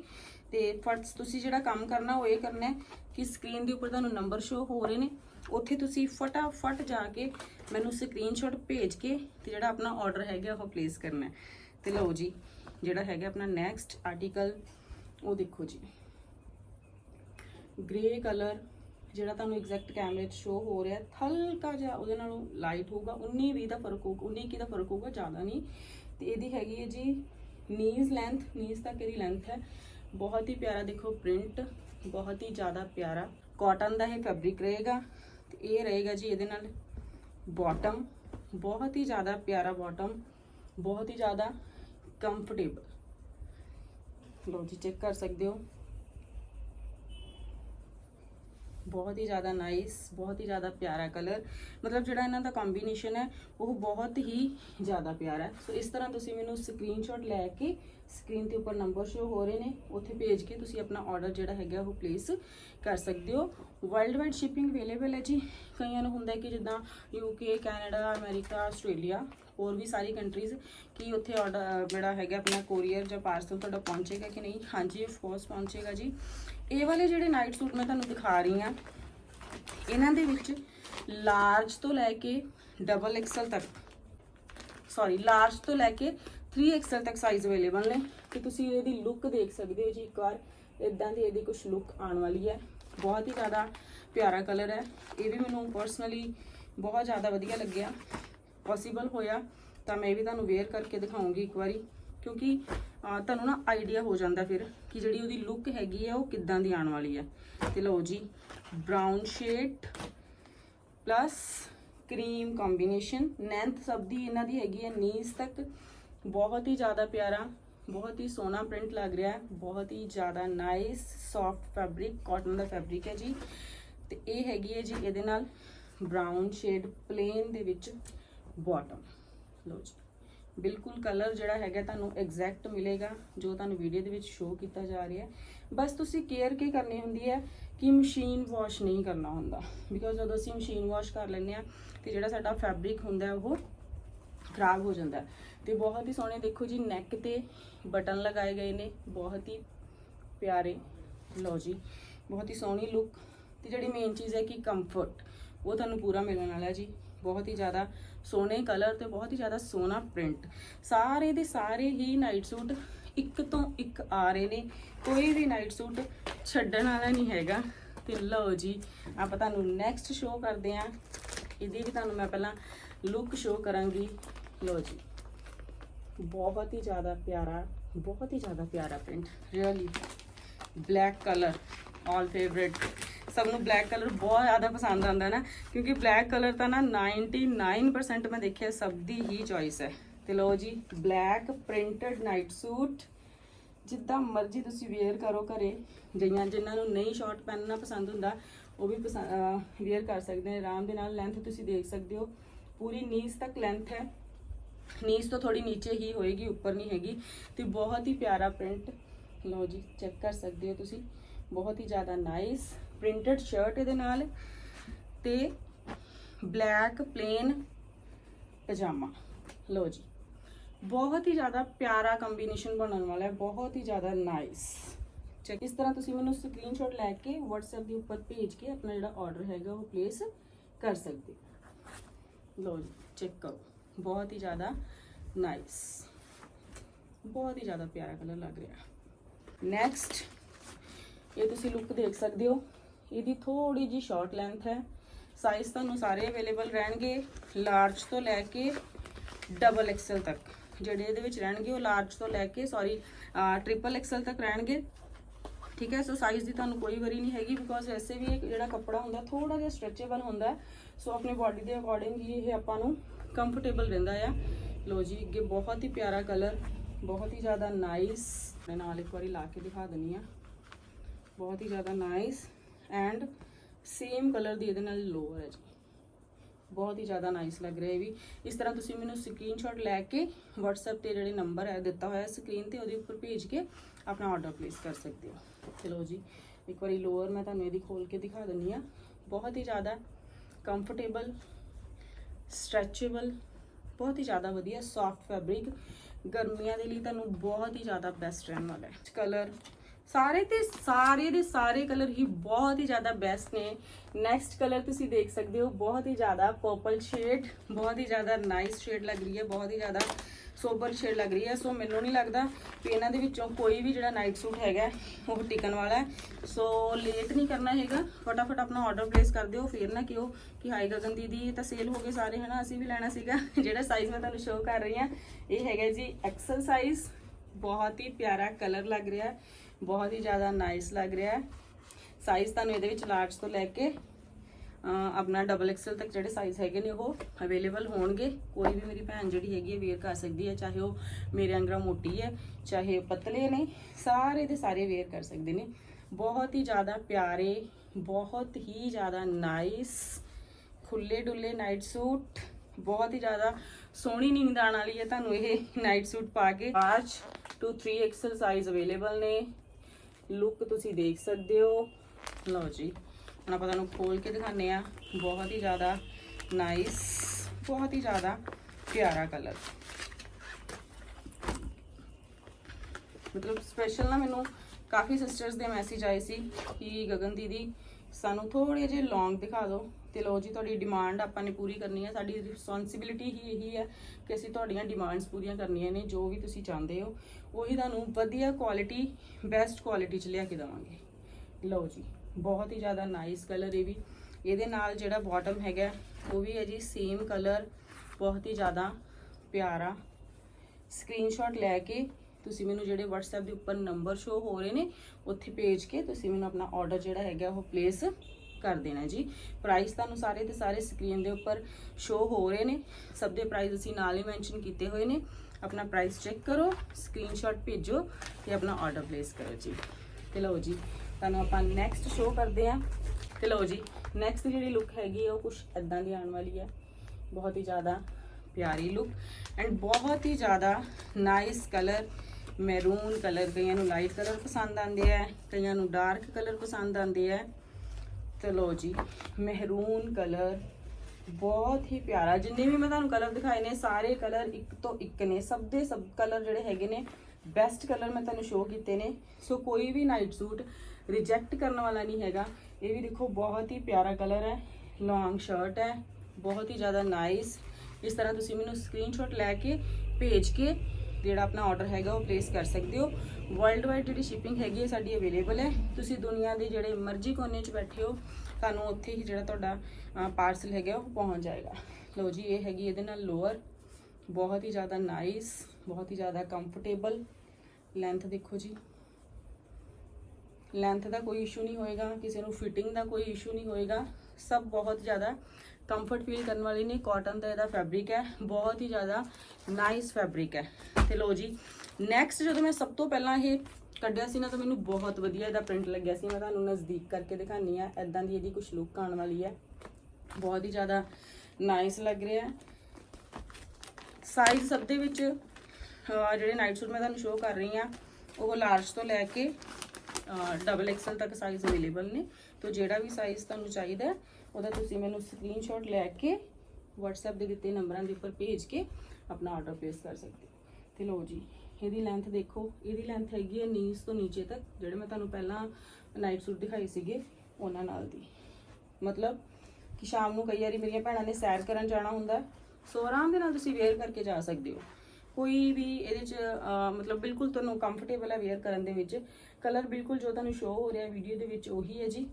ਤੇ ਫਟਸ ਤੁਸੀਂ ਜਿਹੜਾ ਕੰਮ ਕਰਨਾ ਉਹ ਇਹ ਕਰਨਾ ਹੈ ਕਿ ਸਕਰੀਨ ਦੇ ਉੱਪਰ ਤੁਹਾਨੂੰ ਨੰਬਰ ਸ਼ੋ ਹੋ ਰਹੇ ਨੇ। ਉੱਥੇ ਤੁਸੀਂ ਫਟਾਫਟ ਜਾ ਕੇ ਮੈਨੂੰ ਸਕਰੀਨਸ਼ਾਟ ਭੇਜ ਕੇ ਤੇ ਜਿਹੜਾ ਆਪਣਾ ਆਰਡਰ ਹੈਗਾ ਉਹ ਪਲੇਸ ਕਰਨਾ ਹੈ। ਤੇ ਲਓ ਜੀ, ਜਿਹੜਾ ਹੈਗਾ ਆਪਣਾ ਨੈਕਸਟ ਆਰਟੀਕਲ ਉਹ ਦੇਖੋ ਜੀ। ਗ੍ਰੇ ਕਲਰ ਜਿਹੜਾ ਤੁਹਾਨੂੰ ਐਗਜ਼ੈਕਟ ਕੈਮਰੇ 'ਚ ਸ਼ੋ ਹੋ ਰਿਹਾ ਹੈ, ਹਲਕਾ ਜਿਹਾ ਉਹਦੇ ਨਾਲੋਂ ਲਾਈਟ ਹੋਊਗਾ 19 20 ਦਾ ਫ਼ਰਕ ਹੋਊਗਾ 19 ਕੀ ਦਾ ਫ਼ਰਕ ਹੋਊਗਾ ਜ਼ਿਆਦਾ ਨਹੀਂ। ਤੇ ਇਹਦੀ ਹੈਗੀ ਹੈ ਜੀ ਨੀਜ਼ ਲੈਂਥ ਨੀਜ਼ ਤੱਕ ਇਹਦੀ ਲੈਂਥ ਹੈ। ਬਹੁਤ ਹੀ ਪਿਆਰਾ ਦੇਖੋ ਪ੍ਰਿੰਟ ਬਹੁਤ ਹੀ ਜ਼ਿਆਦਾ ਪਿਆਰਾ। ਕਾਟਨ ਦਾ ਇਹ ਫੈਬਰਿਕ ਰਹੇਗਾ ਤੇ ਇਹ ਰਹੇਗਾ ਜੀ ਇਹਦੇ ਨਾਲ ਬਾਟਮ ਬਹੁਤ ਹੀ ਜ਼ਿਆਦਾ ਪਿਆਰਾ ਬਾਟਮ ਬਹੁਤ ਹੀ ਜ਼ਿਆਦਾ ਕੰਫਰਟੇਬਲ ਲੋ ਜੀ ਚੈੱਕ ਕਰ ਸਕਦੇ ਹੋ। ਬਹੁਤ ਹੀ ਜ਼ਿਆਦਾ ਨਾਈਸ ਬਹੁਤ ਹੀ ਜ਼ਿਆਦਾ ਪਿਆਰਾ ਕਲਰ ਮਤਲਬ ਜਿਹੜਾ ਇਹਨਾਂ ਦਾ ਕੰਬੀਨੇਸ਼ਨ ਹੈ, ਉਹ ਬਹੁਤ ਹੀ ਜ਼ਿਆਦਾ ਪਿਆਰਾ ਹੈ। ਸੋ ਇਸ ਤਰ੍ਹਾਂ ਤੁਸੀਂ ਮੈਨੂੰ ਸਕਰੀਨਸ਼ਾਟ ਲੈ ਕੇ ਸਕਰੀਨ ਤੇ ਉੱਪਰ ਨੰਬਰ ਸ਼ੋ ਹੋ ਰਹੇ ਨੇ, ਉੱਥੇ ਭੇਜ ਕੇ ਤੁਸੀਂ ਆਪਣਾ ਆਰਡਰ ਜਿਹੜਾ ਹੈਗਾ, ਉਹ ਪਲੇਸ ਕਰ ਸਕਦੇ ਹੋ। ਵਰਲਡ ਵਾਈਡ ਸ਼ਿਪਿੰਗ ਅਵੇਲੇਬਲ ਹੈ ਜੀ। ਕਈਆਂ ਨੂੰ ਹੁੰਦਾ ਕਿ ਜਿੱਦਾਂ ਯੂਕੇ ਕੈਨੇਡਾ ਅਮਰੀਕਾ ਆਸਟ੍ਰੇਲੀਆ ਹੋਰ ਵੀ ਸਾਰੀ ਕੰਟਰੀਜ਼ ਕਿ ਉੱਥੇ ਆਰਡਰ ਜਿਹੜਾ ਹੈਗਾ ਆਪਣਾ ਕੋਰੀਅਰ ਜਾਂ ਪਾਰਸਲ ਤੁਹਾਡਾ ਪਹੁੰਚੇਗਾ ਕਿ ਨਹੀਂ? ਹਾਂਜੀ ਆਫ ਕੋਰਸ ਪਹੁੰਚੇਗਾ ਜੀ। ਇਹ ਵਾਲੇ ਜਿਹੜੇ ਨਾਈਟ ਸੂਟ ਮੈਂ ਤੁਹਾਨੂੰ ਦਿਖਾ ਰਹੀ ਹਾਂ, ਇਹਨਾਂ ਦੇ ਵਿੱਚ ਲਾਰਜ ਤੋਂ ਲੈ ਕੇ ਡਬਲ ਐਕਸਲ ਤੱਕ ਸੌਰੀ ਲਾਰਜ ਤੋਂ ਲੈ ਕੇ 3 ਐਕਸਲ ਤੱਕ ਸਾਈਜ਼ ਅਵੇਲੇਬਲ ਨੇ। ਤੇ ਤੁਸੀਂ ਇਹਦੀ ਲੁੱਕ ਦੇਖ ਸਕਦੇ ਹੋ ਜੀ ਇੱਕ ਵਾਰ। ਇਦਾਂ ਦੀ ਇਹਦੀ ਕੁਝ ਲੁੱਕ ਆਉਣ ਵਾਲੀ ਹੈ। ਬਹੁਤ ਹੀ ਜ਼ਿਆਦਾ ਪਿਆਰਾ ਕਲਰ ਹੈ। ਇਹ ਵੀ ਮੈਨੂੰ ਪਰਸਨਲੀ ਬਹੁਤ ਜ਼ਿਆਦਾ ਵਧੀਆ ਲੱਗਿਆ। ਪੋਸੀਬਲ ਹੋਇਆ, ਤਾਂ ਮੈਂ ਵੀ ਤੁਹਾਨੂੰ ਵੇਅਰ ਕਰਕੇ ਦਿਖਾਉਂਗੀ ਇੱਕ ਵਾਰੀ, ਕਿਉਂਕਿ ਤੁਹਾਨੂੰ ਨਾ ਆਈਡੀਆ ਹੋ ਜਾਂਦਾ ਫਿਰ ਕਿ ਜਿਹੜੀ ਉਹਦੀ ਲੁੱਕ ਹੈਗੀ ਹੈ ਉਹ ਕਿੱਦਾਂ ਦੀ ਆਉਣ ਵਾਲੀ ਹੈ ਤੇ ਲਓ ਜੀ brown shade plus cream combination ਨੈਂਥ ਸਭ ਦੀ ਇਹਨਾਂ ਦੀ ਹੈਗੀ ਹੈ ਨੀਸ ਤੱਕ, ਬਹੁਤ ਹੀ ਜ਼ਿਆਦਾ ਪਿਆਰਾ, ਬਹੁਤ ਹੀ ਸੋਹਣਾ ਪ੍ਰਿੰਟ ਲੱਗ ਰਿਹਾ ਹੈ ਬਹੁਤ ਹੀ ਜ਼ਿਆਦਾ ਨਾਈਸ ਸੌਫਟ ਫੈਬਰਿਕ ਕਾਟਨ ਦਾ ਫੈਬਰਿਕ ਹੈ ਜੀ। ਤੇ ਇਹ ਹੈਗੀ ਹੈ ਜੀ ਇਹਦੇ ਨਾਲ ਬ੍ਰਾਊਨ ਸ਼ੇਡ ਪਲੇਨ ਦੇ ਵਿੱਚ। ਬਾਟਮ ਲਓ ਜੀ। ਬਿਲਕੁਲ ਕਲਰ ਜਿਹੜਾ ਹੈਗਾ ਤੁਹਾਨੂੰ ਐਗਜ਼ੈਕਟ ਮਿਲੇਗਾ, ਜੋ ਤੁਹਾਨੂੰ ਵੀਡੀਓ ਦੇ ਵਿੱਚ ਸ਼ੋਅ ਕੀਤਾ ਜਾ ਰਿਹਾ ਹੈ। ਬਸ ਤੁਸੀਂ ਕੇਅਰ ਕੀ ਕਰਨੀ ਹੁੰਦੀ ਹੈ ਕਿ ਮਸ਼ੀਨ ਵਾਸ਼ ਨਹੀਂ ਕਰਨਾ ਹੁੰਦਾ। ਬਿਕੋਜ਼ ਜਦੋਂ ਅਸੀਂ ਮਸ਼ੀਨ ਵਾਸ਼ ਕਰ ਲੈਂਦੇ ਆ ਤੇ ਜਿਹੜਾ ਸਾਡਾ ਫੈਬਰਿਕ ਹੁੰਦਾ ਉਹ ਖਰਾਬ ਹੋ ਜਾਂਦਾ ਹੈ। ਤੇ ਬਹੁਤ ਹੀ ਸੋਹਣੇ ਦੇਖੋ ਜੀ ਨੈਕ ਤੇ ਬਟਨ ਲਗਾਏ ਗਏ ਨੇ, ਬਹੁਤ ਹੀ ਪਿਆਰੇ। ਲਓ ਜੀ, ਬਹੁਤ ਹੀ ਸੋਹਣੀ ਲੁੱਕ ਤੇ ਜਿਹੜੀ ਮੇਨ ਚੀਜ਼ ਹੈ ਕਿ ਕੰਫਰਟ ਉਹ ਤੁਹਾਨੂੰ ਪੂਰਾ ਮਿਲਣ ਵਾਲਾ ਜੀ। ਬਹੁਤ ਹੀ ਜ਼ਿਆਦਾ ਸੋਹਣੇ ਕਲਰ ਤੇ ਬਹੁਤ ਹੀ ਜ਼ਿਆਦਾ ਸੋਹਣਾ ਪ੍ਰਿੰਟ ਸਾਰੇ ਦੇ ਸਾਰੇ ਹੀ ਨਾਈਟ ਸੂਟ ਇੱਕ ਤੋਂ ਇੱਕ ਆ ਰਹੇ ਨੇ। ਕੋਈ ਵੀ ਨਾਈਟ ਸੂਟ ਛੱਡਣ ਵਾਲਾ ਨਹੀਂ ਹੈਗਾ। ਤੇ ਲਓ ਜੀ, ਆਪਾਂ ਤੁਹਾਨੂੰ ਨੈਕਸਟ ਸ਼ੋਅ ਕਰਦੇ ਆਂ ਇਹਦੀ ਵੀ ਤੁਹਾਨੂੰ ਮੈਂ ਪਹਿਲਾਂ ਲੁੱਕ ਸ਼ੋਅ ਕਰਾਂਗੀ। ਲਓ ਜੀ, ਬਹੁਤ ਹੀ ਜ਼ਿਆਦਾ ਪਿਆਰਾ, ਬਹੁਤ ਹੀ ਜ਼ਿਆਦਾ ਪਿਆਰਾ print really black colour all favourite ਸਭ ਨੂੰ ਬਲੈਕ ਕਲਰ ਬਹੁਤ ਜ਼ਿਆਦਾ ਪਸੰਦ ਆਉਂਦਾ ਨਾ, ਕਿਉਂਕਿ ਬਲੈਕ ਕਲਰ ਤਾਂ ਨਾ 99% ਮੈਂ ਦੇਖਿਆ ਸਭ ਦੀ ਹੀ ਚੋਇਸ ਹੈ। ਤੇ ਲਓ ਜੀ ਬਲੈਕ ਪ੍ਰਿੰਟਡ ਨਾਈਟ ਸੂਟ ਜਿੱਦਾਂ ਮਰਜ਼ੀ ਤੁਸੀਂ ਵੇਅਰ ਕਰੋ ਘਰੇ ਜਿਹੀਆਂ ਜਿਨ੍ਹਾਂ ਨੂੰ ਨਹੀਂ ਸ਼ਾਰਟ ਪਹਿਨਣਾ ਪਸੰਦ ਹੁੰਦਾ, ਉਹ ਵੀ ਵੇਅਰ ਕਰ ਸਕਦੇ ਨੇ, ਆਰਾਮ ਦੇ ਨਾਲ ਲੈਂਥ ਤੁਸੀਂ ਦੇਖ ਸਕਦੇ ਹੋ। ਪੂਰੀ ਨੀਜ਼ ਤੱਕ ਲੈਂਥ ਹੈ। ਨੀਜ਼ ਤੋਂ ਥੋੜੀ ਨੀਚੇ ਹੀ ਹੋਏਗੀ, ਉੱਪਰ ਨਹੀਂ ਹੈਗੀ। ਤੇ ਬਹੁਤ ਹੀ ਪਿਆਰਾ ਪ੍ਰਿੰਟ ਲਓ ਜੀ ਚੈੱਕ ਕਰ ਸਕਦੇ ਹੋ ਤੁਸੀਂ। ਬਹੁਤ ਹੀ ਜ਼ਿਆਦਾ ਨਾਈਸ ਪ੍ਰਿੰਟਡ ਸ਼ਰਟ ਇਹਦੇ ਨਾਲ ਤੇ ਬਲੈਕ ਪਲੇਨ ਪਜਾਮਾ। ਲਓ ਜੀ। ਬਹੁਤ ਹੀ ਜ਼ਿਆਦਾ ਪਿਆਰਾ ਕੰਬੀਨੇਸ਼ਨ ਬਣਨ ਵਾਲਾ ਹੈ, ਬਹੁਤ ਹੀ ਜ਼ਿਆਦਾ ਨਾਈਸ ਚੈੱਕ ਇਸ ਤਰ੍ਹਾਂ ਤੁਸੀਂ ਮੈਨੂੰ ਸਕਰੀਨਸ਼ਾਟ ਲੈ ਕੇ WhatsApp ਦੇ ਉੱਪਰ ਭੇਜ ਕੇ ਆਪਣਾ ਜਿਹੜਾ ਆਰਡਰ ਹੈਗਾ ਉਹ ਪਲੇਸ ਕਰ ਸਕਦੇ ਹੋ। ਲਓ ਜੀ ਚੈੱਕ ਕਰੋ। ਬਹੁਤ ਹੀ ਜ਼ਿਆਦਾ ਨਾਈਸ ਬਹੁਤ ਹੀ ਜ਼ਿਆਦਾ ਪਿਆਰਾ ਕਲਰ ਲੱਗ ਰਿਹਾ। ਨੈਕਸਟ ਇਹ ਤੁਸੀਂ ਲੁੱਕ ਦੇਖ ਸਕਦੇ ਹੋ। ਇਹਦੀ ਥੋੜੀ ਜੀ ਸ਼ਾਰਟ ਲੈਂਥ ਹੈ। ਸਾਈਜ਼ ਤੁਹਾਨੂੰ ਸਾਰੇ ਅਵੇਲੇਬਲ ਰਹਿਣਗੇ। ਲਾਰਜ ਤੋਂ ਲੈ ਕੇ ਡਬਲ ਐਕਸਲ ਤੱਕ। ਜਿਹੜੇ ਇਹਦੇ ਵਿੱਚ ਰਹਿਣਗੇ, ਉਹ ਲਾਰਜ ਤੋਂ ਲੈ ਕੇ ਸੌਰੀ ਟ੍ਰਿਪਲ ਐਕਸਲ ਤੱਕ ਰਹਿਣਗੇ। ਠੀਕ ਹੈ? ਸੋ ਸਾਈਜ਼ ਦੀ ਤੁਹਾਨੂੰ ਕੋਈ ਵਰੀ ਨਹੀਂ ਹੈਗੀ ਬਿਕੋਜ਼ ਐਸੇ ਵੀ ਜਿਹੜਾ ਕੱਪੜਾ ਹੁੰਦਾ ਥੋੜਾ ਜਿਹਾ ਸਟ੍ਰੈਚੇਬਲ ਹੁੰਦਾ ਸੋ ਆਪਣੀ ਬਾਡੀ ਦੇ ਅਕੋਰਡਿੰਗ ਹੀ ਇਹ ਆਪਾਂ ਨੂੰ ਕੰਫਰਟੇਬਲ ਰਹਿੰਦਾ ਆ। ਲੋ ਜੀ, ਅੱਗੇ ਬਹੁਤ ਹੀ ਪਿਆਰਾ ਕਲਰ ਬਹੁਤ ਹੀ ਜ਼ਿਆਦਾ ਨਾਈਸ ਮੈਂ ਨਾਲ ਇੱਕ ਵਾਰੀ ਲਾ ਕੇ ਦਿਖਾ ਦਿੰਨੀ ਆ ਬਹੁਤ ਹੀ ਜ਼ਿਆਦਾ ਨਾਈਸ ਐਂਡ ਸੇਮ ਕਲਰ ਦੀ ਇਹਦੇ ਨਾਲ ਲੋਅਰ ਹੈ ਜੀ। ਬਹੁਤ ਹੀ ਜ਼ਿਆਦਾ ਨਾਈਸ ਲੱਗ ਰਿਹਾ ਇਹ ਵੀ। ਇਸ ਤਰ੍ਹਾਂ ਤੁਸੀਂ ਮੈਨੂੰ ਸਕਰੀਨਸ਼ਾਟ ਲੈ ਕੇ WhatsApp ਤੇ ਜਿਹੜੇ ਨੰਬਰ ਹੈ, ਦਿੱਤਾ ਹੋਇਆ ਸਕਰੀਨ ਤੇ ਉਹਦੇ ਉੱਪਰ ਭੇਜ ਕੇ ਆਪਣਾ ਆਰਡਰ ਪਲੇਸ ਕਰ ਸਕਦੇ ਹੋ। ਚਲੋ ਜੀ, ਇੱਕ ਵਾਰੀ ਲੋਅਰ ਮੈਂ ਤੁਹਾਨੂੰ ਇਹਦੀ ਖੋਲ ਕੇ ਦਿਖਾ ਦਿੰਨੀ ਆ ਬਹੁਤ ਹੀ ਜ਼ਿਆਦਾ ਕੰਫਰਟੇਬਲ ਸਟ੍ਰੈਚੇਬਲ ਬਹੁਤ ਹੀ ਜ਼ਿਆਦਾ ਵਧੀਆ ਸੌਫਟ ਫੈਬਰਿਕ ਗਰਮੀਆਂ ਦੇ ਲਈ ਤੁਹਾਨੂੰ ਬਹੁਤ ਹੀ ਜ਼ਿਆਦਾ ਬੈਸਟ ਰਹਿਣ ਵਾਲਾ ਹੈ। ਕਲਰ ਸਾਰੇ ਤੇ ਸਾਰੇ ਦੇ ਸਾਰੇ ਕਲਰ ਹੀ ਬਹੁਤ ਹੀ ਜ਼ਿਆਦਾ ਬੈਸਟ ਨੇ। ਨੈਕਸਟ ਕਲਰ ਤੁਸੀਂ ਦੇਖ ਸਕਦੇ ਹੋ, ਬਹੁਤ ਹੀ ਜ਼ਿਆਦਾ ਪਰਪਲ ਸ਼ੇਡ ਬਹੁਤ ਹੀ ਜ਼ਿਆਦਾ ਨਾਈਸ ਸ਼ੇਡ ਲੱਗ ਰਹੀ ਹੈ, ਬਹੁਤ ਹੀ ਜ਼ਿਆਦਾ ਸੋਬਰ ਸ਼ੇਡ ਲੱਗ ਰਹੀ ਹੈ। ਸੋ ਮੈਨੂੰ ਨਹੀਂ ਲੱਗਦਾ ਕਿ ਇਹਨਾਂ ਦੇ ਵਿੱਚੋਂ ਕੋਈ ਵੀ ਜਿਹੜਾ ਨਾਈਟ ਸੂਟ ਹੈਗਾ, ਉਹ ਟਿਕਣ ਵਾਲਾ ਹੈ। ਸੋ ਲੇਟ ਨਹੀਂ ਕਰਨਾ ਹੈਗਾ, ਫਟਾਫਟ ਆਪਣਾ ਆਰਡਰ ਪਲੇਸ ਕਰ ਦਿਓ। ਫਿਰ ਨਾ ਕਿਉਂ ਕਿ ਹਾਈ ਗਗਨ ਦੀਦੀ ਤਾਂ ਸੇਲ ਹੋ ਗਏ ਸਾਰੇ, ਹਨਾ? ਅਸੀਂ ਵੀ ਲੈਣਾ ਸੀਗਾ। ਜਿਹੜਾ ਸਾਈਜ਼ ਮੈਂ ਤੁਹਾਨੂੰ ਸ਼ੋਅ ਕਰ ਰਹੀ ਹਾਂ, ਇਹ ਹੈਗਾ ਜੀ ਐਕਸਲ ਸਾਈਜ਼ ਬਹੁਤ ਹੀ ਪਿਆਰਾ ਕਲਰ ਲੱਗ ਰਿਹਾ। ਹੈ ਬਹੁਤ ਹੀ ਜ਼ਿਆਦਾ ਨਾਈਸ ਲੱਗ ਰਿਹਾ ਹੈ। ਸਾਈਜ਼ ਤੁਹਾਨੂੰ ਇਹਦੇ ਵਿੱਚ ਲਾਰਜ ਤੋਂ ਲੈ ਕੇ ਆਪਣਾ ਡਬਲ ਐਕਸਲ ਤੱਕ ਜਿਹੜੇ ਸਾਈਜ਼ ਹੈਗੇ ਨੇ ਉਹ ਅਵੇਲੇਬਲ ਹੋਣਗੇ। ਕੋਈ ਵੀ ਮੇਰੀ ਭੈਣ ਜਿਹੜੀ ਹੈਗੀ ਹੈ ਵੇਅਰ ਕਰ ਸਕਦੀ ਹੈ, ਚਾਹੇ ਉਹ ਮੇਰੇ ਅੰਗਰਾ ਮੋਟੀ ਹੈ, ਚਾਹੇ ਉਹ ਪਤਲੇ ਨੇ, ਸਾਰੇ ਦੇ ਸਾਰੇ ਵੇਅਰ ਕਰ ਸਕਦੇ ਨੇ। ਬਹੁਤ ਹੀ ਜ਼ਿਆਦਾ ਪਿਆਰੇ, ਬਹੁਤ ਹੀ ਜ਼ਿਆਦਾ ਨਾਈਸ ਖੁੱਲੇ ਡੁੱਲੇ ਨਾਈਟ ਸੂਟ ਬਹੁਤ ਹੀ ਜ਼ਿਆਦਾ ਸੋਹਣੀ ਨੀਂਦ ਆਉਣ ਵਾਲੀ ਹੈ ਤੁਹਾਨੂੰ ਇਹ ਨਾਈਟ ਸੂਟ ਪਾ ਕੇ। Large to 3 XL size available ਨੇ। ਲੁੱਕ ਤੁਸੀਂ ਦੇਖ ਸਕਦੇ ਹੋ। ਲਓ ਜੀ, ਹੁਣ ਆਪਾਂ ਤੁਹਾਨੂੰ ਖੋਲ ਕੇ ਦਿਖਾਉਂਦੇ ਆ ਬਹੁਤ ਹੀ ਜ਼ਿਆਦਾ ਨਾਈਸ ਬਹੁਤ ਹੀ ਜ਼ਿਆਦਾ ਪਿਆਰਾ ਕਲਰ ਮਤਲਬ ਸਪੈਸ਼ਲ ਨਾ ਮੈਨੂੰ ਕਾਫੀ ਸਿਸਟਰਸ ਦੇ ਮੈਸੇਜ ਆਏ ਸੀ ਕਿ ਗਗਨ ਦੀਦੀ, ਸਾਨੂੰ ਥੋੜੇ ਜਿਹੇ ਲੌਂਗ ਦਿਖਾ ਦਿਓ। ਤੇ ਲੋ ਜੀ, ਤੁਹਾਡੀ ਡਿਮਾਂਡ ਆਪਾਂ ਨੇ ਪੂਰੀ ਕਰਨੀ ਹੈ। ਸਾਡੀ ਰਿਸਪੌਂਸਿਬਿਲਿਟੀ ਹੀ ਇਹੀ ਹੈ ਕਿ ਅਸੀਂ ਤੁਹਾਡੀਆਂ ਡਿਮਾਂਡਸ ਪੂਰੀਆਂ ਕਰਨੀਆਂ ਨੇ, ਜੋ ਵੀ ਤੁਸੀਂ ਚਾਹੁੰਦੇ ਹੋ। ਉਹੀ ਤੁਹਾਨੂੰ ਵਧੀਆ ਕੁਆਲਿਟੀ ਬੈਸਟ ਕੁਆਲਿਟੀ ਚ ਲਿਆ ਕੇ ਦੇਵਾਂਗੇ। ਲਓ ਜੀ, ਬਹੁਤ ਹੀ ਜ਼ਿਆਦਾ ਨਾਈਸ ਕਲਰ ਇਹ ਵੀ। ਇਹਦੇ ਨਾਲ ਜਿਹੜਾ ਬਾਟਮ ਹੈਗਾ, ਉਹ ਵੀ ਹੈ ਜੀ ਸੇਮ ਕਲਰ ਬਹੁਤ ਹੀ ਜ਼ਿਆਦਾ ਪਿਆਰਾ। ਸਕਰੀਨਸ਼ਾਟ ਲੈ ਕੇ ਤੁਸੀਂ ਮੈਨੂੰ ਜਿਹੜੇ WhatsApp ਦੇ ਉੱਪਰ ਨੰਬਰ ਸ਼ੋ ਹੋ ਰਹੇ ਨੇ, ਉੱਥੇ ਭੇਜ ਕੇ ਤੁਸੀਂ ਮੈਨੂੰ ਆਪਣਾ ਆਰਡਰ ਜਿਹੜਾ ਹੈਗਾ, ਉਹ ਪਲੇਸ ਕਰ ਦੇਣਾ ਜੀ। ਪ੍ਰਾਈਸ ਤੁਹਾਨੂੰ ਸਾਰੇ ਦੇ ਸਾਰੇ ਸਕਰੀਨ ਦੇ ਉੱਪਰ ਸ਼ੋ ਹੋ ਰਹੇ ਨੇ। ਸਭ ਦੇ ਪ੍ਰਾਈਸ ਅਸੀਂ ਨਾਲ ਹੀ ਮੈਂਸ਼ਨ ਕੀਤੇ ਹੋਏ ਨੇ। ਆਪਣਾ ਪ੍ਰਾਈਸ ਚੈੱਕ ਕਰੋ ਸਕਰੀਨਸ਼ਾਟ ਭੇਜੋ ਤੇ ਆਪਣਾ ਆਰਡਰ ਪਲੇਸ ਕਰੋ ਜੀ। ਤੇ ਲਓ ਜੀ, ਤੁਹਾਨੂੰ ਆਪਾਂ ਨੈਕਸਟ ਸ਼ੋ ਕਰਦੇ ਆਂ। ਤੇ ਲਓ ਜੀ ਨੈਕਸਟ ਜਿਹੜੀ ਲੁੱਕ ਹੈਗੀ ਉਹ ਕੁਝ ਇਦਾਂ ਦੀ ਆਉਣ ਵਾਲੀ ਹੈ ਬਹੁਤ ਹੀ ਜ਼ਿਆਦਾ ਪਿਆਰੀ ਲੁੱਕ ਐਂਡ ਬਹੁਤ ਹੀ ਜ਼ਿਆਦਾ ਨਾਈਸ ਕਲਰ ਮੈਰੂਨ ਕਲਰ ਕਈਆਂ ਨੂੰ ਲਾਈਟ ਕਲਰ ਪਸੰਦ ਆਉਂਦੇ ਆ, ਕਈਆਂ ਨੂੰ ਡਾਰਕ ਕਲਰ ਪਸੰਦ ਆਉਂਦੇ ਆ। ਤੇ ਲਓ ਜੀ ਮਹਿਰੂਨ ਕਲਰ ਬਹੁਤ ਹੀ ਪਿਆਰਾ। ਜਿੰਨੇ ਵੀ ਮੈਂ ਤੁਹਾਨੂੰ ਕਲਰ ਦਿਖਾਏ ਨੇ, ਸਾਰੇ ਕਲਰ ਇੱਕ ਤੋਂ ਇੱਕ ਨੇ। ਸਭ ਦੇ ਸਭ ਕਲਰ ਜਿਹੜੇ ਹੈਗੇ ਨੇ ਬੈਸਟ ਕਲਰ ਮੈਂ ਤੁਹਾਨੂੰ ਸ਼ੋਅ ਕੀਤੇ ਨੇ। ਸੋ ਕੋਈ ਵੀ ਨਾਈਟ ਸੂਟ ਰਿਜੈਕਟ ਕਰਨ ਵਾਲਾ ਨਹੀਂ ਹੈਗਾ। ਇਹ ਵੀ ਦੇਖੋ, ਬਹੁਤ ਹੀ ਪਿਆਰਾ ਕਲਰ ਹੈ। ਲੌਂਗ ਸ਼ਰਟ ਹੈ। ਬਹੁਤ ਹੀ ਜ਼ਿਆਦਾ ਨਾਈਸ ਇਸ ਤਰ੍ਹਾਂ ਤੁਸੀਂ ਮੈਨੂੰ ਸਕਰੀਨਸ਼ਾਟ ਲੈ ਕੇ, ਭੇਜ ਕੇ ਜਿਹੜਾ ਆਪਣਾ ਆਰਡਰ ਹੈਗਾ, ਉਹ ਪਲੇਸ ਕਰ ਸਕਦੇ ਹੋ। ਵਰਲਡ ਵਾਈਡ ਜਿਹੜੀ ਸ਼ਿਪਿੰਗ ਹੈਗੀ ਹੈ ਸਾਡੀ ਅਵੇਲੇਬਲ ਹੈ। ਤੁਸੀਂ ਦੁਨੀਆ ਦੇ ਜਿਹੜੇ ਮਰਜ਼ੀ ਕੋਨੇ 'ਚ ਬੈਠੇ ਹੋ ਤੁਹਾਨੂੰ ਉੱਥੇ ਹੀ ਜਿਹੜਾ ਤੁਹਾਡਾ ਪਾਰਸਲ ਹੈਗਾ, ਉਹ ਪਹੁੰਚ ਜਾਏਗਾ। ਲਓ ਜੀ, ਇਹ ਹੈਗੀ ਇਹਦੇ ਨਾਲ ਲੋਅਰ ਬਹੁਤ ਹੀ ਜ਼ਿਆਦਾ ਨਾਈਸ ਬਹੁਤ ਹੀ ਜ਼ਿਆਦਾ ਕੰਫਰਟੇਬਲ ਲੈਂਥ ਦੇਖੋ ਜੀ। ਲੈਂਥ ਦਾ ਕੋਈ ਇਸ਼ੂ ਨਹੀਂ ਹੋਏਗਾ, ਕਿਸੇ ਨੂੰ ਫਿਟਿੰਗ ਦਾ ਕੋਈ ਇਸ਼ੂ ਨਹੀਂ ਹੋਏਗਾ। ਸਭ ਬਹੁਤ ਜ਼ਿਆਦਾ ਕੰਫਰਟ ਫੀਲ ਕਰਨ ਵਾਲੀ ਨੇ। ਕਾਟਨ ਦਾ ਇਹਦਾ ਫੈਬਰਿਕ ਹੈ। ਬਹੁਤ ਹੀ ਜ਼ਿਆਦਾ ਨਾਈਸ ਫੈਬਰਿਕ ਹੈ। ਤੇ ਲੋ ਜੀ ਨੈਕਸਟ ਜਦੋਂ ਮੈਂ ਸਭ ਤੋਂ ਪਹਿਲਾਂ ਇਹ ਕੱਢਿਆ ਸੀ ਨਾ ਤਾਂ ਮੈਨੂੰ ਬਹੁਤ ਵਧੀਆ ਇਹਦਾ ਪ੍ਰਿੰਟ ਲੱਗਿਆ ਸੀ। ਮੈਂ ਤੁਹਾਨੂੰ ਨਜ਼ਦੀਕ ਕਰਕੇ ਦਿਖਾਨੀ ਆ ਐਦਾਂ ਦੀ ਇਹਦੀ ਕੁਝ ਲੁੱਕ ਆਉਣ ਵਾਲੀ ਹੈ। ਬਹੁਤ ਹੀ ਜ਼ਿਆਦਾ ਨਾਈਸ ਲੱਗ ਰਿਹਾ ਸਾਈਜ਼ ਸਭ ਦੇ ਵਿੱਚ ਜਿਹੜੇ ਨਾਈਟ ਸੂਟ ਮੈਂ ਤੁਹਾਨੂੰ ਸ਼ੋਅ ਕਰ ਰਹੀ ਆ ਉਹ ਲਾਰਜ ਤੋਂ ਲੈ ਕੇ ਡਬਲ ਐਕਸਲ ਤੱਕ ਸਾਈਜ਼ ਅਵੇਲੇਬਲ ਨੇ। ਤੋਂ ਜਿਹੜਾ ਵੀ ਸਾਈਜ਼ ਤੁਹਾਨੂੰ ਚਾਹੀਦਾ ਉਹਦਾ ਤੁਸੀਂ ਮੈਨੂੰ ਸਕਰੀਨਸ਼ਾਟ ਲੈ ਕੇ WhatsApp ਦੇ ਦਿੱਤੇ ਨੰਬਰਾਂ ਦੇ ਉੱਪਰ ਭੇਜ ਕੇ ਆਪਣਾ ਆਰਡਰ ਪਲੇਸ ਕਰ ਸਕਦੇ ਹੋ। ਤੇ ਲਓ ਜੀ ਇਹਦੀ ਲੈਂਥ ਦੇਖੋ, ਇਹਦੀ ਲੈਂਥ ਹੈਗੀ ਹੈ ਨੀਸ ਤੋਂ ਨੀਚੇ ਤੱਕ, ਜਿਹੜੇ ਮੈਂ ਤੁਹਾਨੂੰ ਪਹਿਲਾਂ ਨਾਈਟ ਸੂਟ ਦਿਖਾਈ ਸੀਗੇ, ਉਹਨਾਂ ਨਾਲ ਦੀ। ਮਤਲਬ ਕਿ ਸ਼ਾਮ ਨੂੰ ਕਈ ਵਾਰੀ ਮੇਰੀਆਂ ਭੈਣਾਂ ਨੇ ਸੈਰ ਕਰਨ ਜਾਣਾ ਹੁੰਦਾ ਸੋ ਆਰਾਮ ਦੇ ਨਾਲ ਤੁਸੀਂ ਵੇਅਰ ਕਰਕੇ ਜਾ ਸਕਦੇ ਹੋ। ਕੋਈ ਵੀ ਇਹਦੇ ਚ ਮਤਲਬ ਬਿਲਕੁਲ ਤੁਹਾਨੂੰ ਕੰਫਰਟੇਬਲ ਹੈ ਵੇਅਰ ਕਰਨ ਦੇ ਵਿੱਚ। ਕਲਰ ਬਿਲਕੁਲ ਜੋ ਤੁਹਾਨੂੰ ਸ਼ੋ ਹੋ ਰਿਹਾ ਵੀਡੀਓ ਦੇ ਵਿੱਚ ਉਹੀ ਹੈ ਜੀ।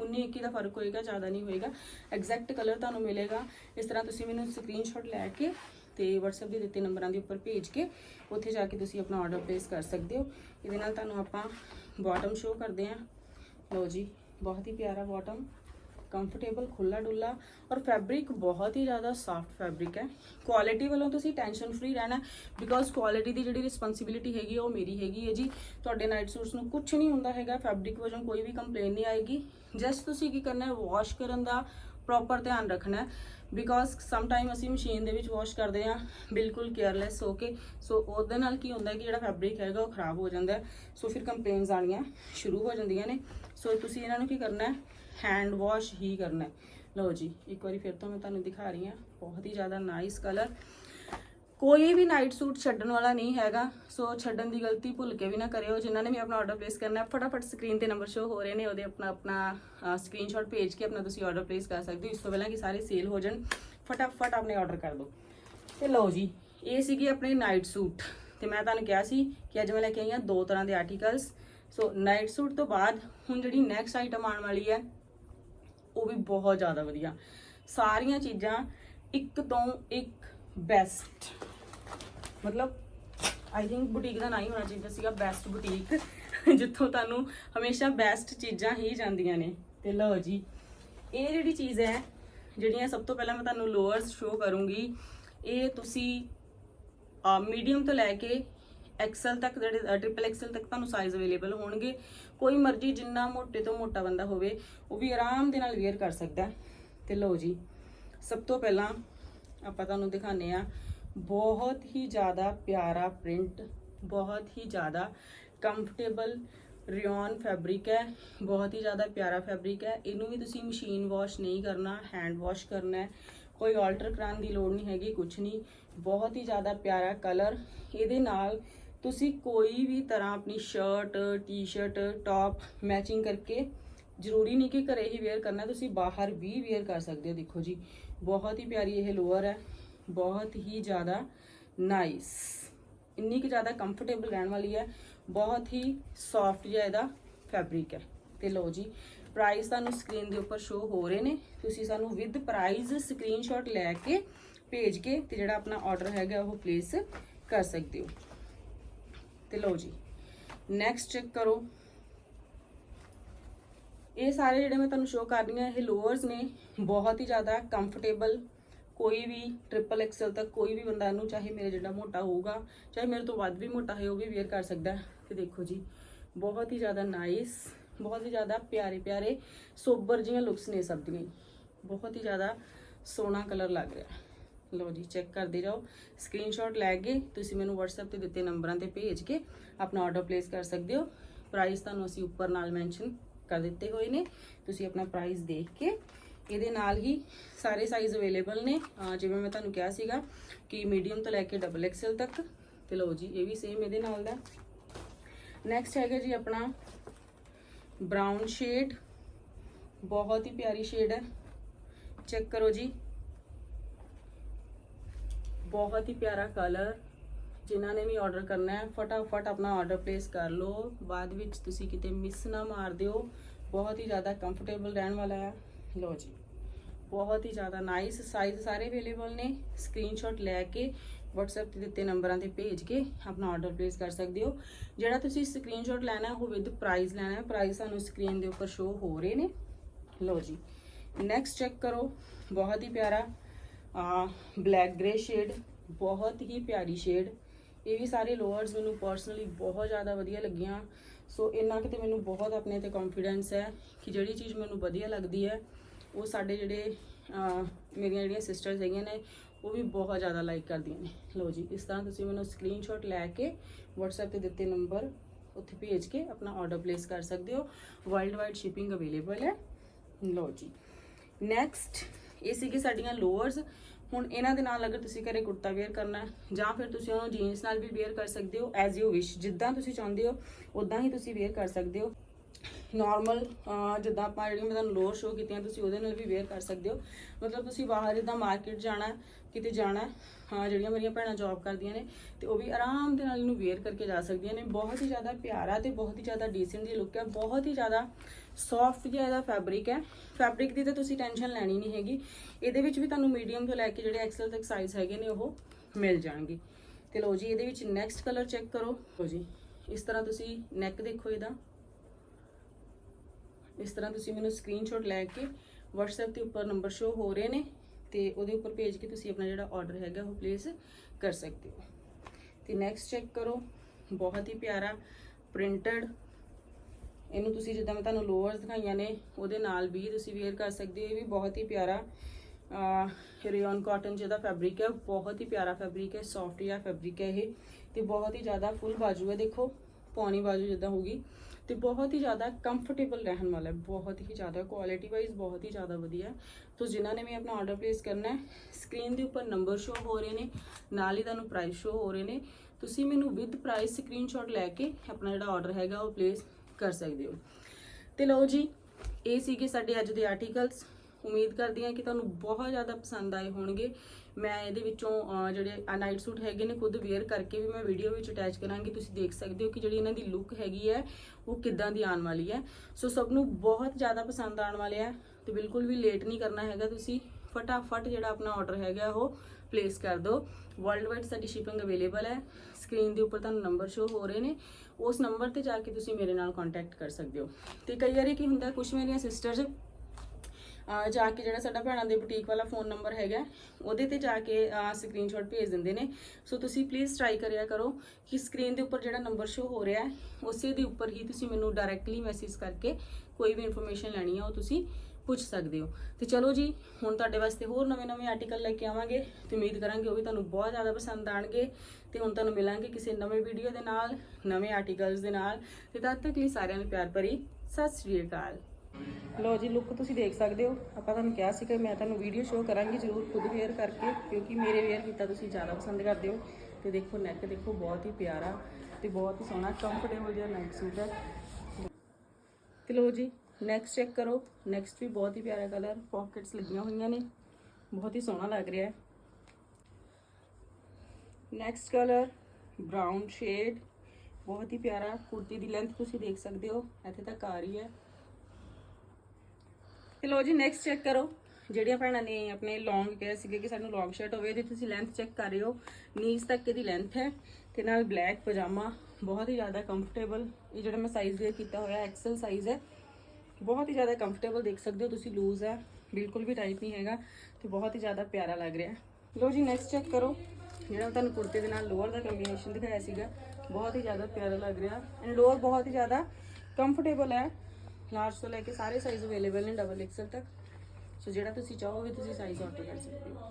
19 21 ਦਾ ਫ਼ਰਕ ਹੋਏਗਾ, ਜ਼ਿਆਦਾ ਨਹੀਂ ਹੋਏਗਾ। ਐਗਜ਼ੈਕਟ ਕਲਰ ਤੁਹਾਨੂੰ ਮਿਲੇਗਾ। ਇਸ ਤਰ੍ਹਾਂ ਤੁਸੀਂ ਮੈਨੂੰ ਸਕਰੀਨਸ਼ਾਟ ਲੈ ਕੇ ਤੇ WhatsApp ਦੇ ਦਿੱਤੇ ਨੰਬਰਾਂ ਦੇ ਉੱਪਰ ਭੇਜ ਕੇ ਉੱਥੇ ਜਾ ਕੇ ਤੁਸੀਂ ਆਪਣਾ ਆਰਡਰ ਪਲੇਸ ਕਰ ਸਕਦੇ ਹੋ। ਇਹਦੇ ਨਾਲ ਤੁਹਾਨੂੰ ਆਪਾਂ ਬਾਟਮ ਸ਼ੋ ਕਰਦੇ ਹਾਂ। ਲਓ ਜੀ, ਬਹੁਤ ਹੀ ਪਿਆਰਾ ਬਾਟਮ ਕੰਫਰਟੇਬਲ ਖੁੱਲਾ ਡੁੱਲਾ ਔਰ ਫੈਬਰਿਕ ਬਹੁਤ ਹੀ ਜ਼ਿਆਦਾ ਸਾਫਟ ਫੈਬਰਿਕ ਹੈ। ਕੁਆਲਿਟੀ ਵੱਲੋਂ ਤੁਸੀਂ ਟੈਨਸ਼ਨ ਫ੍ਰੀ ਰਹਿਣਾ ਬਿਕੋਜ਼ ਕੁਆਲਿਟੀ ਦੀ ਜਿਹੜੀ ਰਿਸਪੌਂਸਿਬਿਲਿਟੀ ਹੈਗੀ ਉਹ ਮੇਰੀ ਹੈਗੀ ਹੈ ਜੀ। ਤੁਹਾਡੇ ਨਾਈਟ ਸੂਟਸ ਨੂੰ ਕੁਝ ਨਹੀਂ ਹੁੰਦਾ ਹੈਗਾ ਫੈਬਰਿਕ ਵਜੋਂ ਕੋਈ ਵੀ ਕੰਪਲੇਨ ਨਹੀਂ ਆਏਗੀ। ਜਸਟ ਤੁਸੀਂ ਕੀ ਕਰਨਾ ਹੈ ਵਾਸ਼ ਕਰਨ ਦਾ ਪ੍ਰੋਪਰ ਧਿਆਨ ਰੱਖਣਾ ਬਿਕੋਜ਼ ਸਮਟਾਈਮ ਅਸੀਂ ਮਸ਼ੀਨ ਦੇ ਵਿੱਚ ਵਾਸ਼ ਕਰਦੇ ਹਾਂ, ਬਿਲਕੁਲ ਕੇਅਰਲੈਸ ਹੋ ਕੇ ਸੋ ਉਹਦੇ ਨਾਲ ਕੀ ਹੁੰਦਾ ਕਿ ਜਿਹੜਾ ਫੈਬਰਿਕ ਹੈਗਾ ਉਹ ਖਰਾਬ ਹੋ ਜਾਂਦਾ ਸੋ ਫਿਰ ਕੰਪਲੇਨਸ ਆਣੀਆਂ ਸ਼ੁਰੂ ਹੋ ਜਾਂਦੀਆਂ ਨੇ ਸੋ ਤੁਸੀਂ ਇਹਨਾਂ ਨੂੰ ਕੀ ਕਰਨਾ ਹੈ ਹੈਂਡ ਵਾਸ਼ ਹੀ ਕਰਨਾ ਹੈ। ਲਓ ਜੀ, ਇੱਕ ਵਾਰੀ ਫਿਰ ਤੋਂ ਮੈਂ ਤੁਹਾਨੂੰ ਦਿਖਾ ਰਹੀ ਹਾਂ, ਬਹੁਤ ਹੀ ਜ਼ਿਆਦਾ ਨਾਈਸ ਕਲਰ ਕੋਈ ਵੀ ਨਾਈਟ ਸੂਟ ਛੱਡਣ ਵਾਲਾ ਨਹੀਂ ਹੈਗਾ, ਸੋ ਛੱਡਣ ਦੀ ਗਲਤੀ ਭੁੱਲ ਕੇ ਵੀ ਨਾ ਕਰਿਓ। ਜਿਨ੍ਹਾਂ ਨੇ ਵੀ ਆਪਣਾ ਆਰਡਰ ਪਲੇਸ ਕਰਨਾ ਹੈ, ਫਟਾਫਟ ਸਕਰੀਨ ਤੇ ਨੰਬਰ ਸ਼ੋ ਹੋ ਰਹੇ ਨੇ, ਉਹਦੇ ਆਪਣਾ ਆਪਣਾ ਸਕਰੀਨਸ਼ਾਟ ਭੇਜ ਕੇ ਆਪਣਾ ਤੁਸੀਂ ਆਰਡਰ ਪਲੇਸ ਕਰ ਸਕਦੇ ਹੋ। ਇਸ ਤੋਂ ਪਹਿਲਾਂ ਕਿ ਸਾਰੇ ਸੇਲ ਹੋ ਜਾਣ, ਫਟਾਫਟ ਆਪਣੇ ਆਰਡਰ ਕਰ ਦਿਓ। ਤੇ ਲਓ ਜੀ, ਇਹ ਸੀਗੀ ਆਪਣੇ ਨਾਈਟ ਸੂਟ ਤੇ ਮੈਂ ਤੁਹਾਨੂੰ ਕਿਹਾ ਸੀ ਕਿ ਅੱਜ ਮੈਂ ਲੈ ਕੇ ਆਈ ਹਾਂ ਦੋ ਤਰ੍ਹਾਂ ਦੇ ਆਰਟੀਕਲਸ ਸੋ ਨਾਈਟ ਸੂਟ ਤੋਂ ਬਾਅਦ ਹੁਣ ਜਿਹੜੀ ਨੈਕਸਟ ਆਈਟਮ ਆਉਣ ਵਾਲੀ ਹੈ, ਉਹ ਵੀ ਬਹੁਤ ਜ਼ਿਆਦਾ ਵਧੀਆ। ਸਾਰੀਆਂ ਚੀਜ਼ਾਂ ਇੱਕ ਤੋਂ ਇੱਕ ਬੈਸਟ ਮਤਲਬ ਆਈ ਥਿੰਕ ਬੁਟੀਕ ਦਾ ਨਾਂ ਹੀ ਹੋਣਾ ਚਾਹੀਦਾ ਸੀਗਾ ਬੈਸਟ ਬੁਟੀਕ ਜਿੱਥੋਂ ਤੁਹਾਨੂੰ ਹਮੇਸ਼ਾ ਬੈਸਟ ਚੀਜ਼ਾਂ ਹੀ ਜਾਂਦੀਆਂ ਨੇ। ਤੇ ਲਓ ਜੀ, ਇਹ ਜਿਹੜੀ ਚੀਜ਼ ਹੈ, ਜਿਹੜੀਆਂ ਸਭ ਤੋਂ ਪਹਿਲਾਂ ਮੈਂ ਤੁਹਾਨੂੰ ਲੋਅਰਸ ਸ਼ੋ ਕਰੂੰਗੀ, ਇਹ ਤੁਸੀਂ ਮੀਡੀਅਮ ਤੋਂ ਲੈ ਕੇ ਐਕਸਲ ਤੱਕ ਜਿਹੜੇ ਟ੍ਰਿਪਲ ਐਕਸਲ ਤੱਕ ਤੁਹਾਨੂੰ ਸਾਈਜ਼ ਅਵੇਲੇਬਲ ਹੋਣਗੇ। ਕੋਈ ਮਰਜ਼ੀ ਜਿੰਨਾ ਮੋਟੇ ਤੋਂ ਮੋਟਾ ਬੰਦਾ ਹੋਵੇ, ਉਹ ਵੀ ਆਰਾਮ ਦੇ ਨਾਲ ਵੇਅਰ ਕਰ ਸਕਦਾ ਹੈ। ਤੇ ਲਓ ਜੀ, ਸਭ ਤੋਂ ਪਹਿਲਾਂ ਆਪਾਂ ਤੁਹਾਨੂੰ ਦਿਖਾਣੇ ਆ ਬਹੁਤ ਹੀ ਜ਼ਿਆਦਾ ਪਿਆਰਾ ਪ੍ਰਿੰਟ, ਬਹੁਤ ਹੀ ਜ਼ਿਆਦਾ ਕੰਫਰਟੇਬਲ ਰਿਓਨ ਫੈਬਰਿਕ ਹੈ। ਬਹੁਤ ਹੀ ਜ਼ਿਆਦਾ ਪਿਆਰਾ ਫੈਬਰਿਕ ਹੈ। ਇਹਨੂੰ ਵੀ ਤੁਸੀਂ ਮਸ਼ੀਨ ਵਾਸ਼ ਨਹੀਂ ਕਰਨਾ ਹੈਂਡ ਵਾਸ਼ ਕਰਨਾ ਹੈ। ਕੋਈ ਆਲਟਰ ਕਰਾਉਣ ਦੀ ਲੋੜ ਨਹੀਂ ਹੈਗੀ ਕੁਝ ਨਹੀਂ। ਬਹੁਤ ਹੀ ਜ਼ਿਆਦਾ ਪਿਆਰਾ ਕਲਰ ਇਹਦੇ ਨਾਲ ਤੁਸੀਂ ਕੋਈ ਵੀ ਤਰ੍ਹਾਂ ਆਪਣੀ ਸ਼ਰਟ ਟੀ-ਸ਼ਰਟ ਟੌਪ ਮੈਚਿੰਗ ਕਰਕੇ ਜ਼ਰੂਰੀ ਨਹੀਂ ਕਿ ਘਰੇ ਹੀ ਵੇਅਰ ਕਰਨਾ, ਤੁਸੀਂ ਬਾਹਰ ਵੀ ਵੇਅਰ ਕਰ ਸਕਦੇ ਹੋ, ਦੇਖੋ ਜੀ। ਬਹੁਤ ਹੀ ਪਿਆਰੀ ਇਹ ਲੋਅਰ ਹੈ। ਬਹੁਤ ਹੀ ਜ਼ਿਆਦਾ ਨਾਈਸ ਇੰਨੀ ਕੁ ਜ਼ਿਆਦਾ ਕੰਫਰਟੇਬਲ ਰਹਿਣ ਵਾਲੀ ਹੈ। ਬਹੁਤ ਹੀ ਸੌਫਟ ਜਿਹਾ ਇਹਦਾ ਫੈਬਰਿਕ ਹੈ। ਤੇ ਲਓ ਜੀ ਪ੍ਰਾਈਸ ਤੁਹਾਨੂੰ ਸਕਰੀਨ ਦੇ ਉੱਪਰ ਸ਼ੋ ਹੋ ਰਹੇ ਨੇ। ਤੁਸੀਂ ਸਾਨੂੰ ਵਿਦ ਪ੍ਰਾਈਸ ਸਕਰੀਨਸ਼ਾਟ ਲੈ ਕੇ ਭੇਜ ਕੇ ਤੇ ਜਿਹੜਾ ਆਪਣਾ ਆਰਡਰ ਹੈਗਾ ਉਹ ਪਲੇਸ ਕਰ ਸਕਦੇ ਹੋ। ਤੇ ਲਓ ਜੀ ਨੈਕਸਟ ਚੈੱਕ ਕਰੋ। ਇਹ ਸਾਰੇ ਜਿਹੜੇ ਮੈਂ ਤੁਹਾਨੂੰ ਸ਼ੋਅ ਕਰ ਰਹੀ ਹਾਂ, ਇਹ ਲੋਅਰਸ ਨੇ ਬਹੁਤ ਹੀ ਜ਼ਿਆਦਾ ਕੰਫਰਟੇਬਲ ਕੋਈ ਵੀ ਟ੍ਰਿਪਲ ਐਕਸਲ ਤੱਕ ਕੋਈ ਵੀ ਬੰਦਾ ਇਹਨੂੰ ਚਾਹੇ ਮੇਰੇ ਜਿਹੜਾ ਮੋਟਾ ਹੋਊਗਾ, ਚਾਹੇ ਮੇਰੇ ਤੋਂ ਵੱਧ ਵੀ ਮੋਟਾ ਹੈ, ਉਹ ਵੀ ਵੇਅਰ ਕਰ ਸਕਦਾ ਹੈ। ਤੇ ਦੇਖੋ ਜੀ, ਬਹੁਤ ਹੀ ਜ਼ਿਆਦਾ ਨਾਈਸ ਬਹੁਤ ਹੀ ਜ਼ਿਆਦਾ ਪਿਆਰੇ ਪਿਆਰੇ, ਸੋਬਰ ਜਿਹੀਆਂ ਲੁਕਸ ਨੇ ਸਭ ਦੀਆਂ। ਬਹੁਤ ਹੀ ਜ਼ਿਆਦਾ ਸੋਹਣਾ ਕਲਰ ਲੱਗ ਰਿਹਾ ਲਓ ਜੀ ਚੈੱਕ ਕਰਦੇ ਰਹੋ ਸਕਰੀਨਸ਼ਾਟ ਲੈ ਕੇ ਤੁਸੀਂ ਮੈਨੂੰ WhatsApp ਤੇ ਦਿੱਤੇ ਨੰਬਰਾਂ ਤੇ ਭੇਜ ਕੇ ਆਪਣਾ ਆਰਡਰ ਪਲੇਸ ਕਰ ਸਕਦੇ ਹੋ। ਪ੍ਰਾਈਸ ਤੁਹਾਨੂੰ ਅਸੀਂ ਉੱਪਰ ਨਾਲ ਮੈਂਸ਼ਨ ਕਰ ਦਿੱਤੇ ਹੋਏ ਨੇ। ਤੁਸੀਂ ਆਪਣਾ ਪ੍ਰਾਈਸ ਦੇਖ ਕੇ ਇਹਦੇ ਨਾਲ ਹੀ ਸਾਰੇ ਸਾਈਜ਼ ਅਵੇਲੇਬਲ ਨੇ। ਜਿਵੇਂ ਮੈਂ ਤੁਹਾਨੂੰ ਕਿਹਾ ਸੀਗਾ ਕਿ ਮੀਡੀਅਮ ਤੋਂ ਲੈ ਕੇ ਡਬਲ ਐਕਸਲ ਤੱਕ। ਤੇ ਲਓ ਜੀ, ਇਹ ਵੀ ਸੇਮ ਇਹਦੇ ਨਾਲ ਦਾ। ਨੈਕਸਟ ਹੈਗਾ ਜੀ ਆਪਣਾ ਬ੍ਰਾਊਨ ਸ਼ੇਡ ਬਹੁਤ ਹੀ ਪਿਆਰੀ ਸ਼ੇਡ ਹੈ। ਚੈੱਕ ਕਰੋ ਜੀ। ਬਹੁਤ ਹੀ ਪਿਆਰਾ ਕਲਰ ਜਿਨ੍ਹਾਂ ਨੇ ਵੀ ਆਰਡਰ ਕਰਨਾ ਹੈ, ਫਟਾਫਟ ਆਪਣਾ ਆਰਡਰ ਪਲੇਸ ਕਰ ਲਓ। ਬਾਅਦ ਵਿੱਚ ਤੁਸੀਂ ਕਿਤੇ ਮਿਸ ਨਾ ਮਾਰ ਦਿਓ। ਬਹੁਤ ਹੀ ਜ਼ਿਆਦਾ ਕੰਫਰਟੇਬਲ ਰਹਿਣ ਵਾਲਾ ਹੈ। ਲਓ ਜੀ। ਬਹੁਤ ਹੀ ਜ਼ਿਆਦਾ ਨਾਈਸ ਸਾਈਜ਼ ਸਾਰੇ ਅਵੇਲੇਬਲ ਨੇ। ਸਕਰੀਨਸ਼ਾਟ ਲੈ ਕੇ WhatsApp ਤੇ ਦਿੱਤੇ ਨੰਬਰਾਂ ਤੇ ਭੇਜ ਕੇ ਆਪਣਾ ਆਰਡਰ ਪਲੇਸ ਕਰ ਸਕਦੇ ਹੋ। ਜਿਹੜਾ ਤੁਸੀਂ ਸਕਰੀਨਸ਼ਾਟ ਲੈਣਾ ਉਹ ਵਿਦ ਪ੍ਰਾਈਸ ਲੈਣਾ ਹੈ। ਪ੍ਰਾਈਸ ਸਾਨੂੰ ਸਕਰੀਨ ਦੇ ਉੱਪਰ ਸ਼ੋ ਹੋ ਰਹੇ ਨੇ। ਲਓ ਜੀ। ਨੈਕਸਟ ਚੈੱਕ ਕਰੋ। ਬਹੁਤ ਹੀ ਪਿਆਰਾ ਬਲੈਕ ਗ੍ਰੇ ਸ਼ੇਡ ਬਹੁਤ ਹੀ ਪਿਆਰੀ ਸ਼ੇਡ ਇਹ ਵੀ ਸਾਰੇ ਲੋਅਰਸ ਮੈਨੂੰ ਪਰਸਨਲੀ ਬਹੁਤ ਜ਼ਿਆਦਾ ਵਧੀਆ ਲੱਗੀਆਂ। ਸੋ ਇੰਨਾ ਕਿਤੇ ਮੈਨੂੰ ਬਹੁਤ ਆਪਣੇ ਤੇ ਕੌਨਫੀਡੈਂਸ ਹੈ ਕਿ ਜਿਹੜੀ ਚੀਜ਼ ਮੈਨੂੰ ਵਧੀਆ ਲੱਗਦੀ ਹੈ, ਉਹ ਸਾਡੇ ਜਿਹੜੇ ਮੇਰੀਆਂ ਜਿਹੜੀਆਂ ਸਿਸਟਰਸ ਹੈਗੀਆਂ ਨੇ, ਉਹ ਵੀ ਬਹੁਤ ਜ਼ਿਆਦਾ ਲਾਈਕ ਕਰਦੀਆਂ ਨੇ। ਲਓ ਜੀ, ਇਸ ਤਰ੍ਹਾਂ ਤੁਸੀਂ ਮੈਨੂੰ ਸਕਰੀਨਸ਼ਾਟ ਲੈ ਕੇ WhatsApp ਤੇ ਦਿੱਤੇ ਨੰਬਰ ਉੱਥੇ ਭੇਜ ਕੇ ਆਪਣਾ ਆਰਡਰ ਪਲੇਸ ਕਰ ਸਕਦੇ ਹੋ। ਵਰਲਡ ਵਾਈਡ ਸ਼ਿਪਿੰਗ ਅਵੇਲੇਬਲ ਹੈ। ਲਓ ਜੀ ਨੈਕਸਟ ਇਹ ਸੀਗੀ ਸਾਡੀਆਂ ਲੋਅਰਸ। ਹੁਣ ਇਹਨਾਂ ਦੇ ਨਾਲ ਅਗਰ ਤੁਸੀਂ ਘਰੇ ਕੁੜਤਾ ਵੇਅਰ ਕਰਨਾ ਹੈ, ਜਾਂ ਫਿਰ ਤੁਸੀਂ ਉਹਨੂੰ ਜੀਨਸ ਨਾਲ ਵੀ ਵੇਅਰ ਕਰ ਸਕਦੇ ਹੋ ਐਜ਼ ਯੂ ਵਿਸ਼ ਜਿੱਦਾਂ ਤੁਸੀਂ ਚਾਹੁੰਦੇ ਹੋ ਉਦਾਂ ਹੀ ਤੁਸੀਂ ਵੇਅਰ ਕਰ ਸਕਦੇ ਹੋ। ਨਾਰਮਲ ਜਿੱਦਾਂ ਆਪਾਂ ਜਿਹੜੀਆਂ ਮੈਂ ਤੁਹਾਨੂੰ ਲੋਅਰ ਸ਼ੋ ਕੀਤੀਆਂ ਤੁਸੀਂ ਉਹਦੇ ਨਾਲ ਵੀ ਵੇਅਰ ਕਰ ਸਕਦੇ ਹੋ। ਮਤਲਬ ਤੁਸੀਂ ਬਾਹਰ ਜਿੱਦਾਂ ਮਾਰਕੀਟ ਜਾਣਾ ਕਿਤੇ ਜਾਣਾ ਹਾਂ ਜਿਹੜੀਆਂ ਮੇਰੀਆਂ ਭੈਣਾਂ ਜੌਬ ਕਰਦੀਆਂ ਨੇ ਤੇ ਉਹ ਵੀ ਆਰਾਮ ਦੇ ਨਾਲ ਇਹਨੂੰ ਵੇਅਰ ਕਰਕੇ ਜਾ ਸਕਦੀਆਂ ਨੇ। ਬਹੁਤ ਹੀ ਜ਼ਿਆਦਾ ਪਿਆਰਾ ਤੇ ਬਹੁਤ ਹੀ ਜ਼ਿਆਦਾ ਡੀਸੈਂਟ ਦੀ ਲੁੱਕ ਹੈ ਬਹੁਤ ਹੀ ਜ਼ਿਆਦਾ ਸੌਫਟ ਜਿਹਾ ਇਹਦਾ ਫੈਬਰਿਕ ਹੈ। ਫੈਬਰਿਕ ਦੀ ਤਾਂ ਤੁਸੀਂ ਟੈਨਸ਼ਨ ਲੈਣੀ ਨਹੀਂ ਹੈਗੀ। ਇਹਦੇ ਵਿੱਚ ਵੀ ਤੁਹਾਨੂੰ ਮੀਡੀਅਮ ਤੋਂ ਲੈ ਕੇ ਜਿਹੜੇ ਐਕਸਲ ਤੱਕ ਸਾਈਜ਼ ਹੈਗੇ ਨੇ, ਉਹ ਮਿਲ ਜਾਣਗੇ। ਤੇ ਲਓ ਜੀ, ਇਹਦੇ ਵਿੱਚ ਨੈਕਸਟ ਕਲਰ ਚੈੱਕ ਕਰੋ। ਲਓ ਜੀ, ਇਸ ਤਰ੍ਹਾਂ ਤੁਸੀਂ ਨੈਕ ਦੇਖੋ ਇਹਦਾ। ਇਸ ਤਰ੍ਹਾਂ ਤੁਸੀਂ ਮੈਨੂੰ ਸਕਰੀਨਸ਼ਾਟ ਲੈ ਕੇ WhatsApp ਤੇ ਉੱਪਰ ਨੰਬਰ ਸ਼ੋ ਹੋ ਰਹੇ ਨੇ ਤੇ ਉਹਦੇ ਉੱਪਰ ਭੇਜ ਕੇ ਤੁਸੀਂ ਆਪਣਾ ਜਿਹੜਾ ਆਰਡਰ ਹੈਗਾ, ਉਹ ਪਲੇਸ ਕਰ ਸਕਦੇ ਹੋ। ਤੇ ਨੈਕਸਟ ਚੈੱਕ ਕਰੋ। ਬਹੁਤ ਹੀ ਪਿਆਰਾ ਪ੍ਰਿੰਟਡ ਇਹਨੂੰ ਤੁਸੀਂ ਜਿੱਦਾਂ ਮੈਂ ਤੁਹਾਨੂੰ ਲੋਅਰਸ ਦਿਖਾਈਆਂ ਨੇ, ਉਹਦੇ ਨਾਲ ਵੀ ਤੁਸੀਂ ਵੇਅਰ ਕਰ ਸਕਦੇ ਹੋ, ਇਹ ਵੀ ਬਹੁਤ ਹੀ ਪਿਆਰਾ ਰੇਯਨ ਕਾਟਨ ਜਿਹਦਾ ਫੈਬਰਿਕ ਹੈ, ਬਹੁਤ ਹੀ ਪਿਆਰਾ ਫੈਬਰਿਕ ਹੈ ਸੌਫਟ ਜਿਹਾ ਫੈਬਰਿਕ ਹੈ ਇਹ, ਤੇ ਬਹੁਤ ਹੀ ਜ਼ਿਆਦਾ ਫੁੱਲ ਬਾਜੂ ਹੈ, ਦੇਖੋ, ਪੌਣੀ ਬਾਜੂ ਜਿੱਦਾਂ ਹੋਗੀ ਤੇ ਬਹੁਤ ਹੀ ਜ਼ਿਆਦਾ ਕੰਫਰਟੇਬਲ ਰਹਿਣ ਵਾਲਾ ਹੈ, ਬਹੁਤ ਹੀ ਜ਼ਿਆਦਾ ਕੁਆਲਿਟੀ ਵਾਈਜ਼ ਬਹੁਤ ਹੀ ਜ਼ਿਆਦਾ ਵਧੀਆ। ਹੈ ਤੋ ਜਿਨ੍ਹਾਂ ਨੇ ਵੀ ਆਪਣਾ ਆਰਡਰ ਪਲੇਸ ਕਰਨਾ ਹੈ ਸਕਰੀਨ ਦੇ ਉੱਪਰ ਨੰਬਰ ਸ਼ੋ ਹੋ ਰਹੇ ਨੇ, ਨਾਲ ਹੀ ਤੁਹਾਨੂੰ ਪ੍ਰਾਈਸ ਸ਼ੋ ਹੋ ਰਹੇ ਨੇ। ਤੁਸੀਂ ਮੈਨੂੰ ਵਿਦ ਪ੍ਰਾਈਸ ਸਕਰੀਨਸ਼ਾਟ ਲੈ ਕੇ ਆਪਣਾ ਜਿਹੜਾ ਆਰਡਰ ਹੈਗਾ, ਉਹ ਪਲੇਸ ਕਰ ਸਕਦੇ ਹੋ। ਤੇ ਲਓ ਜੀ, ਇਹ ਸੀਗੇ ਸਾਡੇ ਅੱਜ ਦੇ ਆਰਟੀਕਲਸ ਉਮੀਦ ਕਰਦੀ ਹਾਂ ਕਿ ਤੁਹਾਨੂੰ ਬਹੁਤ ਜ਼ਿਆਦਾ ਪਸੰਦ ਆਏ ਹੋਣਗੇ। ਮੈਂ ਇਹਦੇ ਵਿੱਚੋਂ ਜਿਹੜੇ ਨਾਈਟ ਸੂਟ ਹੈਗੇ ਨੇ, ਖੁਦ ਵੇਅਰ ਕਰਕੇ ਵੀ ਮੈਂ ਵੀਡੀਓ ਵਿੱਚ ਅਟੈਚ ਕਰਾਂਗੀ। ਤੁਸੀਂ ਦੇਖ ਸਕਦੇ ਹੋ ਕਿ ਜਿਹੜੀ ਇਹਨਾਂ ਦੀ ਲੁੱਕ ਹੈਗੀ ਹੈ, ਉਹ ਕਿੱਦਾਂ ਦੀ ਆਉਣ ਵਾਲੀ ਹੈ। ਸੋ ਸਭ ਨੂੰ ਬਹੁਤ ਜ਼ਿਆਦਾ ਪਸੰਦ ਆਉਣ ਵਾਲੇ ਆ ਤੇ ਬਿਲਕੁਲ ਵੀ ਲੇਟ ਨਹੀਂ ਕਰਨਾ ਹੈਗਾ ਤੁਸੀਂ। ਫਟਾਫਟ ਜਿਹੜਾ ਆਪਣਾ ਆਰਡਰ ਹੈਗਾ, ਉਹ ਪਲੇਸ ਕਰ ਦਿਓ। ਵਰਲਡ ਵਾਈਡ ਸਾਡੀ ਸ਼ਿਪਿੰਗ ਅਵੇਲੇਬਲ ਹੈ। ਸਕਰੀਨ ਦੇ ਉੱਪਰ ਤੁਹਾਨੂੰ ਨੰਬਰ ਸ਼ੋ ਹੋ ਰਹੇ ਨੇ, ਉਸ ਨੰਬਰ ਤੇ ਜਾ ਕੇ ਤੁਸੀਂ ਮੇਰੇ ਨਾਲ ਕੰਟੈਕਟ ਕਰ ਸਕਦੇ ਹੋ। ਤੇ ਕਈ ਵਾਰੀ ਕੀ ਹੁੰਦਾ ਕੁਝ ਮੇਰੀਆਂ ਸਿਸਟਰਸ ਜਾ ਕੇ ਜਿਹੜਾ ਸਾਡਾ ਭੈਣਾਂ ਦੇ ਬੁਟੀਕ ਵਾਲਾ ਫੋਨ ਨੰਬਰ ਹੈਗਾ, ਉਹਦੇ ਤੇ ਜਾ ਕੇ ਸਕਰੀਨਸ਼ਾਟ ਭੇਜ ਦਿੰਦੇ ਨੇ। ਸੋ ਤੁਸੀਂ ਪਲੀਜ਼ ਟਰਾਈ ਕਰਿਆ ਕਰੋ ਕਿ ਸਕਰੀਨ ਦੇ ਉੱਪਰ ਜਿਹੜਾ ਨੰਬਰ ਸ਼ੋ ਹੋ ਰਿਹਾ ਹੈ, ਉਸੇ ਦੇ ਉੱਪਰ ਹੀ ਤੁਸੀਂ ਮੈਨੂੰ ਡਾਇਰੈਕਟਲੀ ਮੈਸੇਜ ਕਰਕੇ ਕੋਈ ਵੀ ਇਨਫੋਰਮੇਸ਼ਨ ਲੈਣੀ ਆ, ਉਹ ਤੁਸੀਂ ਪੁੱਛ ਸਕਦੇ ਹੋ। ਤੇ ਚਲੋ ਜੀ, ਹੁਣ ਤੁਹਾਡੇ ਵਾਸਤੇ ਹੋਰ ਨਵੇਂ-ਨਵੇਂ ਆਰਟੀਕਲ ਲੈ ਕੇ ਆਵਾਂਗੇ ਤੇ ਉਮੀਦ ਕਰਾਂਗੇ ਉਹ ਵੀ ਤੁਹਾਨੂੰ ਬਹੁਤ ਜ਼ਿਆਦਾ ਪਸੰਦ ਆਣਗੇ। ਤੇ ਹੁਣ ਤੁਹਾਨੂੰ ਮਿਲਾਂਗੇ ਕਿਸੇ ਨਵੇਂ ਵੀਡੀਓ ਦੇ ਨਾਲ, ਨਵੇਂ ਆਰਟੀਕਲਸ ਦੇ ਨਾਲ। ਤੇ ਤਦ ਤੱਕ ਲਈ ਸਾਰਿਆਂ ਨੂੰ ਪਿਆਰ ਭਰੀ ਸਤਿ ਸ੍ਰੀ ਅਕਾਲ। ਲੋ ਜੀ ਲੁੱਕ ਤੁਸੀਂ ਦੇਖ ਸਕਦੇ ਹੋ। ਆਪਾਂ ਤੁਹਾਨੂੰ ਕਿਹਾ ਸੀ ਕਿ ਮੈਂ ਤੁਹਾਨੂੰ ਵੀਡੀਓ ਸ਼ੋਅ ਕਰਾਂਗੀ ਜ਼ਰੂਰ ਖੁਦ ਵੇਅਰ ਕਰਕੇ, ਕਿਉਂਕਿ ਮੇਰੇ ਵੇਅਰ ਕੀਤਾ ਤੁਸੀਂ ਜ਼ਿਆਦਾ ਪਸੰਦ ਕਰਦੇ ਹੋ। ਤੇ ਦੇਖੋ ਨੈਕ ਦੇਖੋ, ਬਹੁਤ ਹੀ ਪਿਆਰਾ ਤੇ ਬਹੁਤ ਹੀ ਸੋਹਣਾ ਕੰਫਰਟੇਬਲ ਜਿਹਾ ਨੈਕ ਸੂਟ ਹੈ। ਤੇ ਲੋ ਜੀ ਨੈਕਸਟ ਚੈੱਕ ਕਰੋ। ਨੈਕਸਟ ਵੀ ਬਹੁਤ ਹੀ ਪਿਆਰਾ ਕਲਰ ਪਾਕਟਸ ਲੱਗੀਆਂ ਹੋਈਆਂ ਨੇ। ਬਹੁਤ ਹੀ ਸੋਹਣਾ ਲੱਗ ਰਿਹਾ ਹੈ। ਨੈਕਸਟ ਕਲਰ ਬ੍ਰਾਊਨ ਸ਼ੇਡ ਬਹੁਤ ਹੀ ਪਿਆਰਾ ਕੁਰਤੀ ਦੀ ਲੈਂਥ ਤੁਸੀਂ ਦੇਖ ਸਕਦੇ ਹੋ। ਇੱਥੇ ਤੱਕ ਆ ਰਹੀ ਹੈ। ਤੇ ਲੋ ਜੀ ਨੈਕਸਟ ਚੈੱਕ ਕਰੋ। ਜਿਹੜੀਆਂ ਭੈਣਾਂ ਨੇ ਆਪਣੇ ਲੌਂਗ ਕਿਹਾ ਸੀਗੇ ਕਿ ਸਾਨੂੰ ਲੌਂਗ ਸ਼ਰਟ ਹੋਵੇ, ਇਹਦੀ ਤੁਸੀਂ ਲੈਂਥ ਚੈੱਕ ਕਰ ਰਹੇ ਹੋ। ਨੀਜ਼ ਤੱਕ ਇਹਦੀ ਲੈਂਥ ਹੈ। ਤੇ ਨਾਲ ਬਲੈਕ ਪਜਾਮਾ। ਬਹੁਤ ਹੀ ਜ਼ਿਆਦਾ ਕੰਫਰਟੇਬਲ ਇਹ ਜਿਹੜਾ ਮੈਂ ਸਾਈਜ਼ ਵੇਅਰ ਕੀਤਾ ਹੋਇਆ ਐਕਸਲ ਸਾਈਜ਼ ਹੈ। ਬਹੁਤ ਹੀ ਜ਼ਿਆਦਾ ਕੰਫਰਟੇਬਲ ਦੇਖ ਸਕਦੇ ਹੋ ਤੁਸੀਂ ਲੂਜ਼ ਹੈ, ਬਿਲਕੁਲ ਵੀ ਟਾਈਟ ਨਹੀਂ ਹੈਗਾ ਤੇ ਬਹੁਤ ਹੀ ਜ਼ਿਆਦਾ ਪਿਆਰਾ ਲੱਗ ਰਿਹਾ ਹੈ। ਲੋ ਜੀ ਨੈਕਸਟ ਚੈੱਕ ਕਰੋ। ਜਿਹੜਾ ਤੁਹਾਨੂੰ ਕੁੜਤੇ ਦੇ ਨਾਲ ਲੋਅਰ ਦਾ ਕੰਬੀਨੇਸ਼ਨ ਦਿਖਾਇਆ ਸੀਗਾ, ਬਹੁਤ ਹੀ ਜ਼ਿਆਦਾ ਪਿਆਰਾ ਲੱਗ ਰਿਹਾ ਐਂਡ ਲੋਅਰ ਬਹੁਤ ਹੀ ਜ਼ਿਆਦਾ ਕੰਫਰਟੇਬਲ ਹੈ। ਲਾਰਜ ਤੋਂ ਲੈ ਕੇ ਸਾਰੇ ਸਾਈਜ਼ ਅਵੇਲੇਬਲ ਨੇ ਡਬਲ ਐਕਸਲ ਤੱਕ। ਸੋ ਜਿਹੜਾ ਤੁਸੀਂ ਚਾਹੋ ਵੀ ਤੁਸੀਂ ਸਾਈਜ਼ ਆਰਡਰ ਕਰ ਸਕਦੇ ਹੋ।